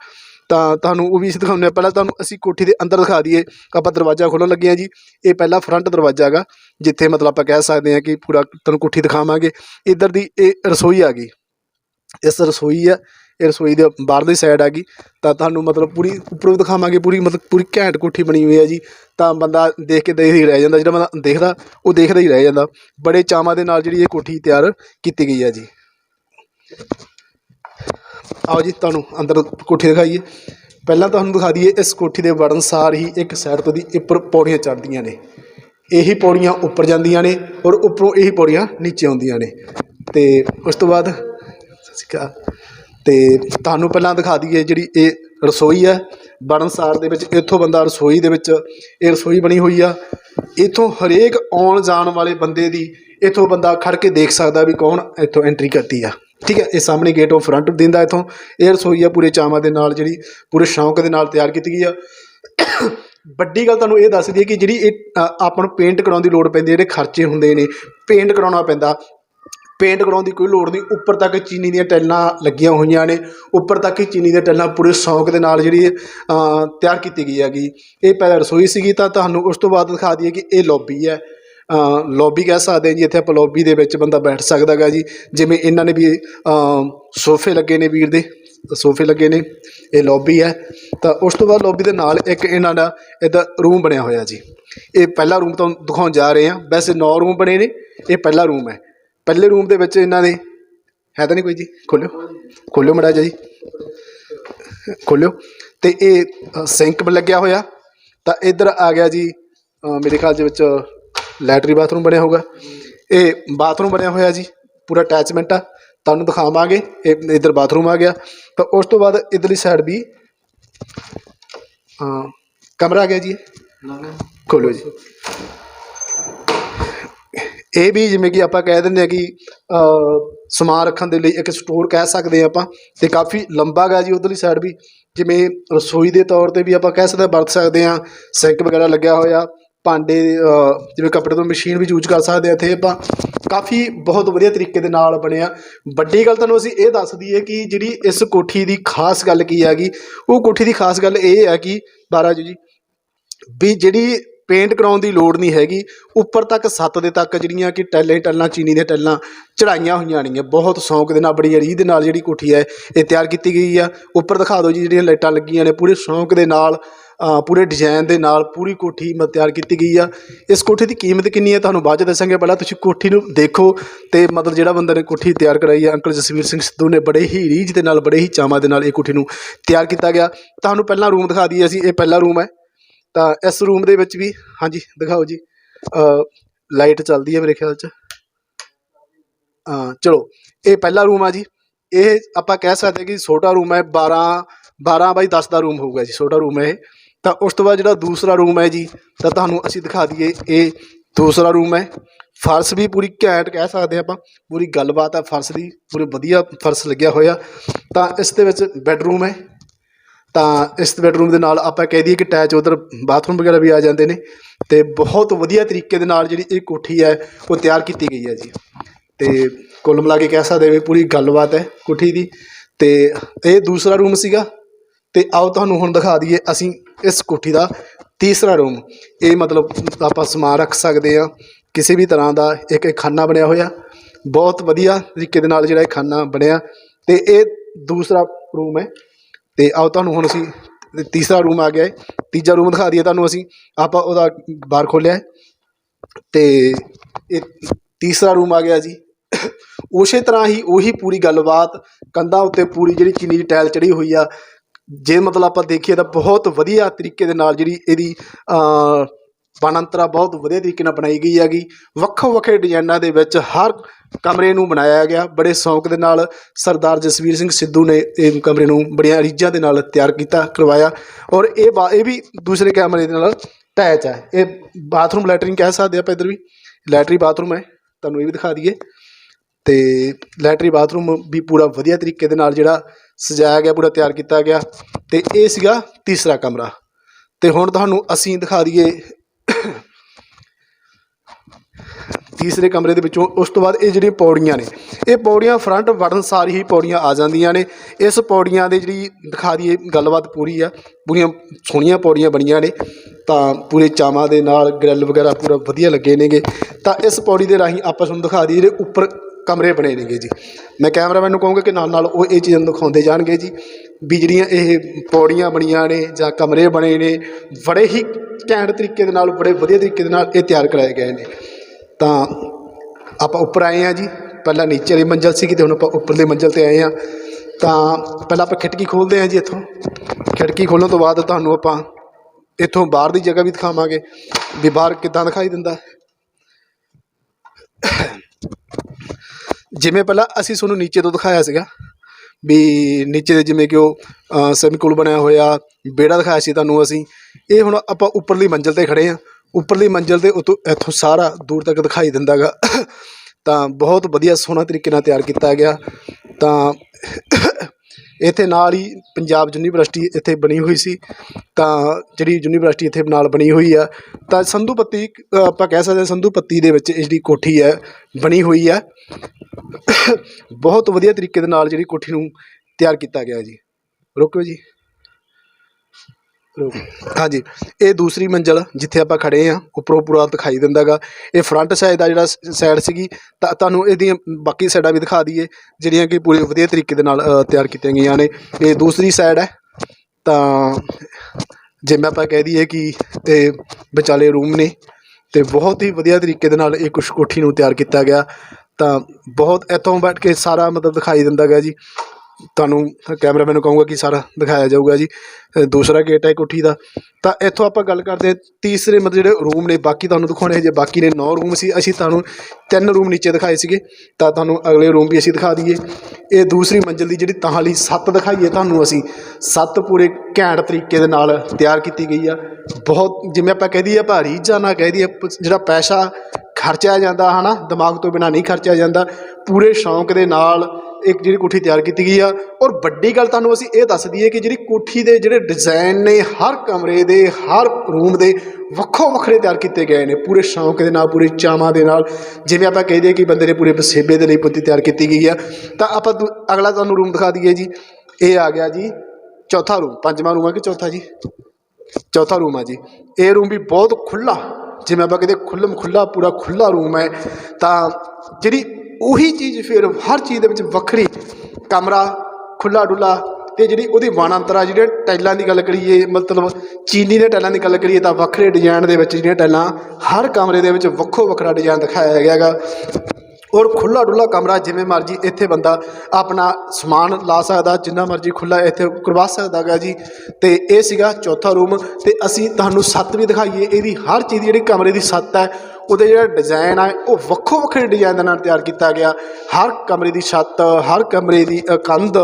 ਤਾਂ ਤੁਹਾਨੂੰ ਉਹ ਵੀ ਅਸੀਂ ਦਿਖਾਉਂਦੇ ਹਾਂ। ਪਹਿਲਾਂ ਤੁਹਾਨੂੰ ਅਸੀਂ ਕੋਠੀ ਦੇ ਅੰਦਰ ਦਿਖਾ ਦਈਏ। ਆਪਾਂ ਦਰਵਾਜ਼ਾ ਖੋਲ੍ਹਣ ਲੱਗੇ ਹਾਂ ਜੀ। ਇਹ ਪਹਿਲਾ ਫਰੰਟ ਦਰਵਾਜ਼ਾ ਹੈਗਾ, ਜਿੱਥੇ ਮਤਲਬ ਆਪਾਂ ਕਹਿ ਸਕਦੇ ਹਾਂ ਕਿ ਪੂਰਾ ਤੁਹਾਨੂੰ ਕੋਠੀ ਦਿਖਾਵਾਂਗੇ। ਇੱਧਰ ਦੀ ਇਹ ਰਸੋਈ ਆ ਗਈ। ਇਸ ਰਸੋਈ ਆ, ਇਹ ਰਸੋਈ ਦੇ ਬਾਹਰਲੀ ਸਾਈਡ ਆ ਗਈ। ਤਾਂ ਤੁਹਾਨੂੰ ਮਤਲਬ ਪੂਰੀ ਉੱਪਰੋਂ ਦਿਖਾਵਾਂਗੇ, ਪੂਰੀ ਮਤਲਬ ਪੂਰੀ ਘੈਂਟ ਕੋਠੀ ਬਣੀ ਹੋਈ ਹੈ ਜੀ। ਤਾਂ ਬੰਦਾ ਦੇਖ ਕੇ ਦੇਖ ਹੀ ਰਹਿ ਜਾਂਦਾ, ਜਿਹੜਾ ਬੰਦਾ ਦੇਖਦਾ, ਉਹ ਦੇਖਦਾ ਹੀ ਰਹਿ ਜਾਂਦਾ। ਬੜੇ ਚਾਵਾਂ ਦੇ ਨਾਲ ਜਿਹੜੀ ਇਹ ਕੋਠੀ ਤਿਆਰ ਕੀਤੀ ਗਈ ਹੈ ਜੀ। ਆਓ ਜੀ ਤੁਹਾਨੂੰ ਅੰਦਰ ਕੋਠੀ ਦਿਖਾਈਏ। ਪਹਿਲਾਂ ਤੁਹਾਨੂੰ ਦਿਖਾ ਦਈਏ, ਇਸ ਕੋਠੀ ਦੇ ਵੜਨ ਸਾਰ ਹੀ ਇੱਕ ਸਾਈਡ ਤੋਂ ਦੀ ਉੱਪਰ ਪੌੜੀਆਂ ਚੜ੍ਹਦੀਆਂ ਨੇ। ਇਹੀ ਪੌੜੀਆਂ ਉੱਪਰ ਜਾਂਦੀਆਂ ਨੇ ਔਰ ਉੱਪਰੋਂ ਇਹੀ ਪੌੜੀਆਂ ਨੀਚੇ ਆਉਂਦੀਆਂ ਨੇ। ਤੇ ਉਸ ਤੋਂ ਬਾਅਦ, ਸਤਿ ਸ਼੍ਰੀ ਅਕਾਲ। ਤੇ ਤੁਹਾਨੂੰ ਪਹਿਲਾਂ ਦਿਖਾ ਦਈਏ ਜਿਹੜੀ ਇਹ ਰਸੋਈ ਹੈ ਬੜਨਸਾਰ ਦੇ ਵਿੱਚ, ਇੱਥੋਂ ਬੰਦਾ ਰਸੋਈ ਦੇ ਵਿੱਚ, ਇਹ ਰਸੋਈ ਬਣੀ ਹੋਈ ਆ। ਇੱਥੋਂ ਹਰੇਕ ਆਉਣ ਜਾਣ ਵਾਲੇ ਬੰਦੇ ਦੀ ਇੱਥੋਂ ਬੰਦਾ ਖੜ ਕੇ ਦੇਖ ਸਕਦਾ ਵੀ ਕੌਣ ਇੱਥੋਂ ਐਂਟਰੀ ਕਰਦੀ ਆ। ਠੀਕ ਹੈ, ਇਹ ਸਾਹਮਣੇ ਗੇਟ ਉਹ ਫਰੰਟ ਦਿੰਦਾ ਇੱਥੋਂ। ਇਹ ਰਸੋਈ ਆ ਪੂਰੇ ਚਾਵਾਂ ਦੇ ਨਾਲ, ਜਿਹੜੀ ਪੂਰੇ ਸ਼ੌਂਕ ਦੇ ਨਾਲ ਤਿਆਰ ਕੀਤੀ ਗਈ ਆ। ਵੱਡੀ ਗੱਲ ਤੁਹਾਨੂੰ ਇਹ ਦੱਸ ਦਈਏ ਕਿ ਜਿਹੜੀ ਇਹ ਆਪਾਂ ਨੂੰ ਪੇਂਟ ਕਰਾਉਣ ਦੀ ਲੋੜ ਪੈਂਦੀ ਜਿਹੜੇ ਖਰਚੇ ਹੁੰਦੇ ਨੇ ਪੇਂਟ ਕਰਾਉਣਾ ਪੈਂਦਾ। ਪੇਂਟ ਕਰਾਉਣ ਦੀ ਕੋਈ ਲੋੜ ਨਹੀਂ, ਉੱਪਰ ਤੱਕ ਚੀਨੀ ਦੀਆਂ ਟੈਲਾਂ ਲੱਗੀਆਂ ਹੋਈਆਂ ਨੇ। ਉੱਪਰ ਤੱਕ ਹੀ ਚੀਨੀ ਦੀਆਂ ਟੈਲਾਂ ਪੂਰੇ ਸ਼ੌਂਕ ਦੇ ਨਾਲ ਜਿਹੜੀ ਤਿਆਰ ਕੀਤੀ ਗਈ ਹੈਗੀ। ਇਹ ਪਹਿਲਾਂ ਰਸੋਈ ਸੀਗੀ ਤਾਂ ਤੁਹਾਨੂੰ ਉਸ ਤੋਂ ਬਾਅਦ ਦਿਖਾ ਦਈਏ ਕਿ ਇਹ ਲੌਬੀ ਹੈ। ਲੌਬੀ ਕਹਿ ਸਕਦੇ ਹਾਂ ਜੀ, ਇੱਥੇ ਆਪਾਂ ਲੌਬੀ ਦੇ ਵਿੱਚ ਬੰਦਾ ਬੈਠ ਸਕਦਾ ਗਾ ਜੀ। ਜਿਵੇਂ ਇਹਨਾਂ ਨੇ ਵੀ ਸੋਫੇ ਲੱਗੇ ਨੇ ਵੀਰ ਦੇ, ਸੋਫੇ ਲੱਗੇ ਨੇ, ਇਹ ਲੌਬੀ ਹੈ। ਤਾਂ ਉਸ ਤੋਂ ਬਾਅਦ ਲੌਬੀ ਦੇ ਨਾਲ ਇੱਕ ਇਹਨਾਂ ਦਾ ਇਹਦਾ ਰੂਮ ਬਣਿਆ ਹੋਇਆ ਜੀ। ਇਹ ਪਹਿਲਾ ਰੂਮ ਤੁਹਾਨੂੰ ਦਿਖਾਉਣ ਜਾ ਰਹੇ ਹਾਂ। ਵੈਸੇ ਨੌ ਰੂਮ ਬਣੇ ਨੇ, ਇਹ ਪਹਿਲਾ ਰੂਮ ਹੈ। ਪਹਿਲੇ ਰੂਮ ਦੇ ਵਿੱਚ ਇਹਨਾਂ ਦੇ, ਹੈ ਤਾਂ ਨਹੀਂ ਕੋਈ ਜੀ? ਖੋਲਿਓ। ਖੋਲਿਓ ਮੜਾ ਜੀ। ਖੋਲਿਓ। ਤੇ ਇਹ ਸਿੰਕ ਲੱਗਿਆ ਹੋਇਆ। ਤਾਂ ਇੱਧਰ ਆ ਗਿਆ ਜੀ ਮੇਰੇ ਖਿਆਲ ਦੇ ਵਿੱਚ ਲੈਟਰੀ ਬਾਥਰੂਮ ਬਣਿਆ ਹੋਊਗਾ। ਇਹ ਬਾਥਰੂਮ ਬਣਿਆ ਹੋਇਆ ਜੀ ਪੂਰਾ ਅਟੈਚਮੈਂਟ ਆ। ਤੁਹਾਨੂੰ ਦਿਖਾਵਾਂਗੇ ਇਹ ਇੱਧਰ ਬਾਥਰੂਮ ਆ ਗਿਆ। ਤਾਂ ਉਸ ਤੋਂ ਬਾਅਦ ਇੱਧਰਲੀ ਸਾਈਡ ਵੀ ਅ, ਕਮਰਾ ਆ ਗਿਆ ਜੀ। ਖੋਲੋ ਜੀ। ਇਹ ਵੀ ਜਿਵੇਂ ਕਿ ਆਪਾਂ ਕਹਿ ਦਿੰਦੇ ਆ ਕਿ ਸਮਾਨ ਰੱਖਣ ਦੇ ਲਈ ਇੱਕ ਸਟੋਰ ਕਹਿ ਸਕਦੇ ਆ ਆਪਾਂ। ਤੇ ਕਾਫੀ ਲੰਬਾ ਗਾ ਜੀ ਉਧਰਲੀ ਸਾਈਡ ਵੀ। ਜਿਵੇਂ ਰਸੋਈ ਦੇ ਤੌਰ ਤੇ ਵੀ ਆਪਾਂ ਕਹਿ ਸਕਦੇ ਹਾਂ, ਵਰਤ ਸਕਦੇ ਆ ਸਿੰਕ ਵਗੈਰਾ ਲੱਗਿਆ ਹੋਇਆ। ਭਾਂਡੇ ਜਿਵੇਂ ਕੱਪੜੇ ਤੋਂ ਮਸ਼ੀਨ ਵੀ ਯੂਜ਼ ਕਰ ਸਕਦੇ ਹਾਂ ਇੱਥੇ ਆਪਾਂ ਕਾਫੀ ਬਹੁਤ ਵਧੀਆ ਤਰੀਕੇ ਦੇ ਨਾਲ ਬਣਿਆ ਵੱਡੀ ਗੱਲ ਤੁਹਾਨੂੰ ਅਸੀਂ ਇਹ ਦੱਸ ਦਈਏ ਕਿ ਜਿਹੜੀ ਇਸ ਕੋਠੀ ਦੀ ਖਾਸ ਗੱਲ ਕੀ ਹੈਗੀ, ਉਹ ਕੋਠੀ ਦੀ ਖਾਸ ਗੱਲ ਇਹ ਹੈ ਕਿ ਬਾਰਾ ਜੀ, ਵੀ ਜਿਹੜੀ ਪੇਂਟ ਕਰਾਉਣ ਦੀ ਲੋੜ ਨਹੀਂ ਹੈਗੀ। ਉੱਪਰ ਤੱਕ ਸੱਤ ਦੇ ਤੱਕ ਜਿਹੜੀਆਂ ਕਿ ਟੈਲਾਂ ਹੀ ਟੈਲਾਂ, ਚੀਨੀ ਦੇ ਟੈਲਾਂ ਚੜਾਈਆਂ ਹੋਈਆਂ ਨੇਗੀਆਂ ਬਹੁਤ ਸ਼ੌਂਕ ਦੇ ਨਾਲ, ਬੜੀ ਰੀਝ ਦੇ ਨਾਲ ਜਿਹੜੀ ਕੋਠੀ ਹੈ, ਇਹ ਤਿਆਰ ਕੀਤੀ ਗਈ ਆ। ਉੱਪਰ ਦਿਖਾ ਦਿਓ ਜੀ, ਜਿਹੜੀਆਂ ਲਾਈਟਾਂ ਲੱਗੀਆਂ ਨੇ, ਪੂਰੇ ਸ਼ੌਂਕ ਦੇ ਨਾਲ ਪੂਰੇ ਡਿਜ਼ਾਈਨ ਦੇ ਨਾਲ ਪੂਰੀ ਕੋਠੀ ਮ ਤਿਆਰ ਕੀਤੀ ਗਈ ਆ। ਇਸ ਕੋਠੀ ਦੀ ਕੀਮਤ ਕਿੰਨੀ ਹੈ, ਤੁਹਾਨੂੰ ਬਾਅਦ ਚ ਦੱਸਾਂਗੇ। ਪਹਿਲਾਂ ਤੁਸੀਂ ਕੋਠੀ ਨੂੰ ਦੇਖੋ ਤੇ ਮਤਲਬ ਜਿਹੜਾ ਬੰਦਾ ਨੇ ਕੋਠੀ ਤਿਆਰ ਕਰਾਈ ਆ, ਅੰਕਲ ਜਸਵੀਰ ਸਿੰਘ ਸਿੱਧੂ ਨੇ ਬੜੇ ਹੀ ਰੀਝ ਦੇ ਨਾਲ, ਬੜੇ ਹੀ ਚਾਵਾਂ ਦੇ ਨਾਲ ਇਹ ਕੋਠੀ ਨੂੰ ਤਿਆਰ ਕੀਤਾ ਗਿਆ। ਤੁਹਾਨੂੰ ਪਹਿਲਾਂ ਰੂਮ ਦਿਖਾ ਦਈਏ ਅਸੀਂ, ਇਹ ਪਹਿਲਾ ਰੂਮ ਹੈ। ਤਾਂ ਇਸ ਰੂਮ ਦੇ ਵਿੱਚ ਵੀ, ਹਾਂਜੀ, ਦਿਖਾਓ ਜੀ। ਲਾਈਟ ਚੱਲਦੀ ਹੈ ਮੇਰੇ ਖਿਆਲ ਚ। ਚਲੋ, ਇਹ ਪਹਿਲਾ ਰੂਮ ਆ ਜੀ। ਇਹ ਆਪਾਂ ਕਹਿ ਸਕਦੇ ਹਾਂ ਕਿ ਛੋਟਾ ਰੂਮ ਹੈ 12 12 ਬਾਈ 10 ਦਾ ਰੂਮ ਹੋਊਗਾ ਜੀ, ਛੋਟਾ ਰੂਮ ਹੈ ਇਹ। ਤਾਂ ਉਸ ਤੋਂ ਬਾਅਦ ਜਿਹੜਾ ਦੂਸਰਾ ਰੂਮ ਹੈ ਜੀ, ਤਾਂ ਤੁਹਾਨੂੰ ਅਸੀਂ ਦਿਖਾ ਦਈਏ, ਇਹ ਦੂਸਰਾ ਰੂਮ ਹੈ। ਫਰਸ਼ ਵੀ ਪੂਰੀ ਘੈਂਟ ਕਹਿ ਸਕਦੇ ਹਾਂ ਆਪਾਂ। ਪੂਰੀ ਗੱਲਬਾਤ ਹੈ ਫਰਸ਼ ਦੀ, ਪੂਰੇ ਵਧੀਆ ਫਰਸ਼ ਲੱਗਿਆ ਹੋਇਆ। ਤਾਂ ਇਸ ਦੇ ਵਿੱਚ ਬੈੱਡਰੂਮ ਹੈ। ਤਾਂ ਇਸ ਬੈਡਰੂਮ ਦੇ ਨਾਲ ਆਪਾਂ ਕਹਿ ਦਈਏ ਕਿ ਅਟੈਚ ਉਧਰ ਬਾਥਰੂਮ ਵਗੈਰਾ ਵੀ ਆ ਜਾਂਦੇ ਨੇ ਤੇ ਬਹੁਤ ਵਧੀਆ ਤਰੀਕੇ ਦੇ ਨਾਲ ਜਿਹੜੀ ਇਹ ਕੋਠੀ ਹੈ, ਉਹ ਤਿਆਰ ਕੀਤੀ ਗਈ ਹੈ ਜੀ। ਤੇ ਕੁੱਲ ਮਿਲਾ ਕੇ ਕਹਿ ਸਕਦੇ ਵੀ ਪੂਰੀ ਗੱਲਬਾਤ ਹੈ ਕੋਠੀ ਦੀ। ਤੇ ਇਹ ਦੂਸਰਾ ਰੂਮ ਸੀਗਾ ਤੇ ਆਓ ਤੁਹਾਨੂੰ ਹੁਣ ਦਿਖਾ ਦਈਏ ਅਸੀਂ ਇਸ ਕੋਠੀ ਦਾ ਤੀਸਰਾ ਰੂਮ ਇਹ ਮਤਲਬ ਆਪਾਂ ਸਮਾਨ ਰੱਖ ਸਕਦੇ ਆ ਕਿਸੇ ਵੀ ਤਰ੍ਹਾਂ ਦਾ ਇੱਕ ਇੱਕ ਖਾਨਾ ਬਣਿਆ ਹੋਇਆ। ਬਹੁਤ ਵਧੀਆ ਤਰੀਕੇ ਦੇ ਨਾਲ ਜਿਹੜਾ ਇਹ ਖਾਨਾ ਬਣਿਆ ਤੇ ਇਹ ਦੂਸਰਾ ਰੂਮ ਹੈ। ਅਤੇ ਆਓ ਤੁਹਾਨੂੰ ਹੁਣ ਅਸੀਂ ਤੀਸਰਾ ਰੂਮ ਆ ਗਿਆ ਹੈ। ਤੀਜਾ ਰੂਮ ਦਿਖਾ ਦਈਏ ਤੁਹਾਨੂੰ ਅਸੀਂ। ਆਪਾਂ ਉਹਦਾ ਬਾਹਰ ਖੋਲ੍ਹਿਆ ਅਤੇ ਇਹ ਤੀਸਰਾ ਰੂਮ ਆ ਗਿਆ ਜੀ। ਉਸੇ ਤਰ੍ਹਾਂ ਹੀ ਉਹੀ ਪੂਰੀ ਗੱਲਬਾਤ ਕੰਧਾਂ ਉੱਤੇ ਪੂਰੀ ਜਿਹੜੀ ਚੀਨੀ ਦੀ ਟਾਇਲ ਚੜੀ ਹੋਈ ਆ। ਜੇ ਮਤਲਬ ਆਪਾਂ ਦੇਖੀਏ ਤਾਂ ਬਹੁਤ ਵਧੀਆ ਤਰੀਕੇ ਦੇ ਨਾਲ ਜਿਹੜੀ ਇਹਦੀ ਅ ਬਣੰਤਰਾ ਬਹੁਤ ਵਧੀਆ ਤਰੀਕੇ ਨਾਲ ਬਣਾਈ ਗਈ ਹੈਗੀ। ਵੱਖੋ ਵੱਖਰੇ ਡਿਜ਼ਾਈਨਾਂ ਦੇ ਵਿੱਚ ਹਰ ਕਮਰੇ ਨੂੰ ਬਣਾਇਆ ਗਿਆ। ਬੜੇ ਸ਼ੌਂਕ ਦੇ ਨਾਲ ਸਰਦਾਰ ਜਸਵੀਰ ਸਿੰਘ ਸਿੱਧੂ ਨੇ ਇਹ ਕਮਰੇ ਨੂੰ ਬੜੀਆਂ ਰੀਝਾਂ ਦੇ ਨਾਲ ਤਿਆਰ ਕੀਤਾ, ਕਰਵਾਇਆ। ਔਰ ਇਹ ਬਾ- ਇਹ ਵੀ ਦੂਸਰੇ ਕਮਰੇ ਦੇ ਨਾਲ ਅਟੈਚ ਹੈ। ਇਹ ਬਾਥਰੂਮ ਲੈਟਰਿੰਗ ਕਹਿ ਸਕਦੇ ਆਪਾਂ ਇੱਧਰ ਵੀ। ਲੈਟਰੀ ਬਾਥਰੂਮ ਹੈ, ਤੁਹਾਨੂੰ ਇਹ ਵੀ ਦਿਖਾ ਦਈਏ। ਤੇ ਲੈਟਰੀ ਬਾਥਰੂਮ ਵੀ ਪੂਰਾ ਵਧੀਆ ਤਰੀਕੇ ਦੇ ਨਾਲ ਜਿਹੜਾ ਸਜਾਇਆ ਗਿਆ, ਪੂਰਾ ਤਿਆਰ ਕੀਤਾ ਗਿਆ। ਤੇ ਇਹ ਸੀਗਾ ਤੀਸਰਾ ਕਮਰਾ। ਤੇ ਹੁਣ ਤੁਹਾਨੂੰ ਅਸੀਂ ਦਿਖਾ ਦਈਏ ਤੀਸਰੇ ਕਮਰੇ ਦੇ ਵਿੱਚੋਂ ਉਸ ਤੋਂ ਬਾਅਦ ਇਹ ਜਿਹੜੀਆਂ ਪੌੜੀਆਂ ਨੇ, ਇਹ ਪੌੜੀਆਂ ਫਰੰਟ ਵੜਨ ਸਾਰ ਹੀ ਪੌੜੀਆਂ ਆ ਜਾਂਦੀਆਂ ਨੇ। ਇਸ ਪੌੜੀਆਂ ਦੇ ਜਿਹੜੀ ਦਿਖਾ ਦਈਏ, ਗੱਲਬਾਤ ਪੂਰੀ ਆ, ਪੂਰੀਆਂ ਸੋਹਣੀਆਂ ਪੌੜੀਆਂ ਬਣੀਆਂ ਨੇ, ਤਾਂ ਪੂਰੇ ਚਾਵਾਂ ਦੇ ਨਾਲ ਗ੍ਰਿਲ ਵਗੈਰਾ ਪੂਰਾ ਵਧੀਆ ਲੱਗੇ ਨੇਗੇ। ਤਾਂ ਇਸ ਪੌੜੀ ਦੇ ਰਾਹੀਂ ਆਪਾਂ ਤੁਹਾਨੂੰ ਦਿਖਾ ਦਈਏ, ਜਿਹੜੇ ਉੱਪਰ ਕਮਰੇ ਬਣੇ ਨੇਗੇ ਜੀ। ਮੈਂ ਕੈਮਰਾਮੈਨ ਨੂੰ ਕਹੂੰਗਾ ਕਿ ਨਾਲ ਨਾਲ ਉਹ ਇਹ ਚੀਜ਼ਾਂ ਨੂੰ ਦਿਖਾਉਂਦੇ ਜਾਣਗੇ ਜੀ, ਵੀ ਜਿਹੜੀਆਂ ਇਹ ਪੌੜੀਆਂ ਬਣੀਆਂ ਨੇ ਜਾਂ ਕਮਰੇ ਬਣੇ ਨੇ, ਬੜੇ ਹੀ ਘੈਂਟ ਤਰੀਕੇ ਦੇ ਨਾਲ, ਬੜੇ ਵਧੀਆ ਤਰੀਕੇ ਦੇ ਨਾਲ ਇਹ ਤਿਆਰ ਕਰਾਏ ਗਏ ਨੇ। ਤਾਂ ਆਪਾਂ ਉੱਪਰ ਆਏ ਆ ਜੀ। ਪਹਿਲਾਂ ਨੀਚੇ ਵਾਲੀ ਮੰਜ਼ਲ ਸੀ ਤੇ ਹੁਣ ਆਪਾਂ ਉੱਪਰਲੇ ਮੰਜ਼ਲ ਤੇ ਆਏ ਆ ਤਾਂ ਪਹਿਲਾਂ ਆਪਾਂ ਖਿੜਕੀ ਖੋਲਦੇ ਆ ਜੀ ਇੱਥੋਂ। ਖਿੜਕੀ ਖੋਲਣ ਤੋਂ ਬਾਅਦ ਤੁਹਾਨੂੰ ਆਪਾਂ ਇੱਥੋਂ ਬਾਹਰ ਦੀ ਜਗ੍ਹਾ ਵੀ ਦਿਖਾਵਾਂਗੇ। ਵੀ ਬਾਹਰ ਕਿੱਦਾਂ ਦਿਖਾਈ ਦਿੰਦਾ। ਜਿਵੇਂ ਪਹਿਲਾਂ ਅਸੀਂ ਤੁਹਾਨੂੰ ਨੀਚੇ ਤੋਂ ਦਿਖਾਇਆ ਸੀਗਾ। ਵੀ ਨੀਚੇ ਦੇ ਜਿਵੇਂ ਕਿ ਉਹ ਸਵਿਮਿੰਗ ਪੂਲ ਬਣਿਆ ਹੋਇਆ, ਵਿਹੜਾ ਦਿਖਾਇਆ ਸੀ ਤੁਹਾਨੂੰ ਅਸੀਂ। ਇਹ ਹੁਣ ਆਪਾਂ ਉੱਪਰਲੀ ਮੰਜ਼ਿਲ ਤੇ ਖੜੇ ਆ। ਉੱਪਰਲੀ ਮੰਜ਼ਿਲ ਤੇ ਉਤੋਂ ਇੱਥੋਂ ਸਾਰਾ ਦੂਰ ਤੱਕ ਦਿਖਾਈ ਦਿੰਦਾਗਾ ਤਾਂ ਬਹੁਤ ਵਧੀਆ ਸੋਹਣਾ ਤਰੀਕੇ ਨਾਲ ਤਿਆਰ ਕੀਤਾ ਗਿਆ। ਤਾਂ ਇੱਥੇ ਨਾਲ ਹੀ ਪੰਜਾਬ ਯੂਨੀਵਰਸਿਟੀ ਇੱਥੇ ਬਣੀ ਹੋਈ ਸੀ, ਤਾਂ ਜਿਹੜੀ ਯੂਨੀਵਰਸਿਟੀ ਇੱਥੇ ਨਾਲ ਬਣੀ ਹੋਈ ਆ, ਤਾਂ ਸੰਧੂ ਪੱਤੀ, ਆਪਾਂ ਕਹਿ ਸਕਦੇ ਹਾਂ ਸੰਧੂ ਪੱਤੀ ਦੇ ਵਿੱਚ ਇਹ ਜਿਹੜੀ ਕੋਠੀ ਹੈ, ਬਣੀ ਹੋਈ ਹੈ। ਬਹੁਤ ਵਧੀਆ ਤਰੀਕੇ ਦੇ ਨਾਲ ਜਿਹੜੀ ਕੋਠੀ ਨੂੰ ਤਿਆਰ ਕੀਤਾ ਗਿਆ ਜੀ। ਰੁਕੋ ਜੀ। ਹਾਂਜੀ। ਇਹ ਦੂਸਰੀ ਮੰਜ਼ਲ ਜਿੱਥੇ ਆਪਾਂ ਖੜੇ ਆ, ਉੱਪਰੋਂ ਪੂਰਾ ਦਿਖਾਈ ਦਿੰਦਾਗਾ। ਇਹ ਫਰੰਟ ਸਾਈਡ ਦਾ ਜਿਹੜਾ ਸਾਈਡ ਸੀਗੀ, ਤਾਂ ਤੁਹਾਨੂੰ ਇਹਦੀਆਂ ਬਾਕੀ ਸਾਈਡਾਂ ਵੀ ਦਿਖਾ ਦਈਏ, ਜਿਹੜੀਆਂ ਕਿ ਪੂਰੇ ਵਧੀਆ ਤਰੀਕੇ ਦੇ ਨਾਲ ਤਿਆਰ ਕੀਤੀਆਂ ਗਈਆਂ ਨੇ। ਇਹ ਦੂਸਰੀ ਸਾਈਡ ਹੈ, ਤਾਂ ਜਿਵੇਂ ਆਪਾਂ ਕਹਿ ਦਈਏ ਕਿ ਇਹ ਵਿਚਾਲੇ ਰੂਮ ਨੇ, ਤੇ ਬਹੁਤ ਹੀ ਵਧੀਆ ਤਰੀਕੇ ਦੇ ਨਾਲ ਇਹ ਕੁਛ ਕੋਠੀ ਨੂੰ ਤਿਆਰ ਕੀਤਾ ਗਿਆ। ਤਾਂ ਬਹੁਤ ਇੱਥੋਂ ਬੈਠ ਕੇ ਸਾਰਾ ਮਤਲਬ ਦਿਖਾਈ ਦਿੰਦਾ ਗਿਆ ਜੀ। ਤੁਹਾਨੂੰ ਕੈਮਰਾਮੈਨ ਨੂੰ ਕਹੂੰਗਾ ਕਿ ਸਾਰਾ ਦਿਖਾਇਆ ਜਾਊਗਾ ਜੀ। ਦੂਸਰਾ ਗੇਟ ਹੈ ਕੋਠੀ ਦਾ। ਤਾਂ ਇੱਥੋਂ ਆਪਾਂ ਗੱਲ ਕਰਦੇ ਹਾਂ, ਤੀਸਰੇ ਮਤਲਬ ਜਿਹੜੇ ਰੂਮ ਨੇ, ਬਾਕੀ ਤੁਹਾਨੂੰ ਦਿਖਾਉਣੇ ਜੇ ਬਾਕੀ ਨੇ 9 ਰੂਮ ਸੀ। ਅਸੀਂ ਤੁਹਾਨੂੰ ਤਿੰਨ ਰੂਮ ਨੀਚੇ ਦਿਖਾਏ ਸੀਗੇ, ਤਾਂ ਤੁਹਾਨੂੰ ਅਗਲੇ ਰੂਮ ਵੀ ਅਸੀਂ ਦਿਖਾ ਦਈਏ। ਇਹ ਦੂਸਰੀ ਮੰਜ਼ਿਲ ਦੀ ਜਿਹੜੀ ਤਾਲੀ ਸੱਤ ਦਿਖਾਈਏ ਤੁਹਾਨੂੰ ਅਸੀਂ। ਸੱਤ ਪੂਰੇ ਘੈਂਟ ਤਰੀਕੇ ਦੇ ਨਾਲ ਤਿਆਰ ਕੀਤੀ ਗਈ ਆ। ਬਹੁਤ, ਜਿਵੇਂ ਆਪਾਂ ਕਹਿ ਦਈਏ ਭਾਰੀ ਜਾਂ ਨਾ ਕਹਿ ਦਈਏ, ਪ- ਜਿਹੜਾ ਪੈਸਾ ਖਰਚਿਆ ਜਾਂਦਾ, ਹਨਾ, ਦਿਮਾਗ ਤੋਂ ਬਿਨਾ ਨਹੀਂ ਖਰਚਿਆ ਜਾਂਦਾ, ਪੂਰੇ ਸ਼ੌਂਕ ਦੇ ਨਾਲ ਇੱਕ ਜਿਹੜੀ ਕੋਠੀ ਤਿਆਰ ਕੀਤੀ ਗਈ ਆ। ਔਰ ਵੱਡੀ ਗੱਲ ਤੁਹਾਨੂੰ ਅਸੀਂ ਇਹ ਦੱਸ ਦਈਏ ਕਿ ਜਿਹੜੀ ਕੋਠੀ ਦੇ ਜਿਹੜੇ ਡਿਜ਼ਾਈਨ ਨੇ ਹਰ ਕਮਰੇ ਦੇ, ਹਰ ਰੂਮ ਦੇ ਵੱਖੋ ਵੱਖਰੇ ਤਿਆਰ ਕੀਤੇ ਗਏ ਨੇ। ਪੂਰੇ ਸ਼ੌਂਕ ਦੇ ਨਾਲ, ਪੂਰੇ ਚਾਵਾਂ ਦੇ ਨਾਲ। ਜਿਵੇਂ ਆਪਾਂ ਕਹਿ ਦਈਏ ਕਿ ਬੰਦੇ ਨੇ ਪੂਰੇ ਪਸੇਬੇ ਦੇ ਲਈ ਪੁੱਤੀ ਤਿਆਰ ਕੀਤੀ ਗਈ ਆ। ਤਾਂ ਆਪਾਂ ਦੂ- ਅਗਲਾ ਤੁਹਾਨੂੰ ਰੂਮ ਦਿਖਾ ਦਈਏ ਜੀ। ਇਹ ਆ ਗਿਆ ਜੀ ਚੌਥਾ ਰੂਮ ਪੰਜਵਾਂ ਰੂਮ ਆ ਕਿ ਚੌਥਾ ਜੀ? ਚੌਥਾ ਰੂਮ ਆ ਜੀ। ਇਹ ਰੂਮ ਵੀ ਬਹੁਤ ਖੁੱਲਾ ਜਿਵੇਂ ਆਪਾਂ ਕਹਿੰਦੇ ਖੁੱਲਮ ਖੁੱਲਾ ਪੂਰਾ ਖੁੱਲਾ ਰੂਮ ਹੈ। ਤਾਂ ਜਿਹੜੀ ਉਹੀ ਚੀਜ਼ ਫਿਰ ਹਰ ਚੀਜ਼ ਦੇ ਵਿੱਚ ਵੱਖਰੀ। ਕਮਰਾ ਖੁੱਲਾ ਡੁੱਲਾ ਤੇ ਜਿਹੜੀ ਉਹਦੀ ਵਾਣਾਂਤਰਾ ਜਿਹੜੇ ਟਾਈਲਾਂ ਦੀ ਗੱਲ ਕਰੀਏ, ਮਤਲਬ ਚੀਨੀ ਦੇ ਟਾਈਲਾਂ ਦੀ ਗੱਲ ਕਰੀਏ ਤਾਂ ਵੱਖਰੇ ਡਿਜ਼ਾਈਨ ਦੇ ਵਿੱਚ ਜਿਹੜੀਆਂ ਟਾਈਲਾਂ ਹਰ ਕਮਰੇ ਦੇ ਵਿੱਚ ਵੱਖੋ ਵੱਖਰਾ ਡਿਜ਼ਾਈਨ ਦਿਖਾਇਆ ਗਿਆ ਹੈਗਾ ਔਰ ਖੁੱਲਾ ਡੁੱਲਾ ਕਮਰਾ ਜਿਵੇਂ ਮਰਜ਼ੀ ਇੱਥੇ ਬੰਦਾ ਆਪਣਾ ਸਮਾਨ ਲਾ ਸਕਦਾ ਜਿੰਨਾ ਮਰਜ਼ੀ ਖੁੱਲਾ ਇੱਥੇ ਕਰਵਾ ਸਕਦਾ ਗਾ ਜੀ। ਤੇ ਇਹ ਸੀਗਾ ਚੌਥਾ ਰੂਮ ਤੇ ਅਸੀਂ ਤੁਹਾਨੂੰ ਛੱਤ ਵੀ ਦਿਖਾਈਏ ਇਹਦੀ ਹਰ ਚੀਜ਼ ਦੀ ਜਿਹੜੀ ਕਮਰੇ ਦੀ ਛੱਤ ਹੈ ਉਹਦੇ ਜਿਹੜਾ ਡਿਜ਼ਾਈਨ ਆ ਉਹ ਵੱਖੋ ਵੱਖਰੇ ਡਿਜ਼ਾਈਨ ਦੇ ਨਾਲ ਤਿਆਰ ਕੀਤਾ ਗਿਆ। ਹਰ ਕਮਰੇ ਦੀ ਛੱਤ ਹਰ ਕਮਰੇ ਦੀ ਅ, ਕੰਧ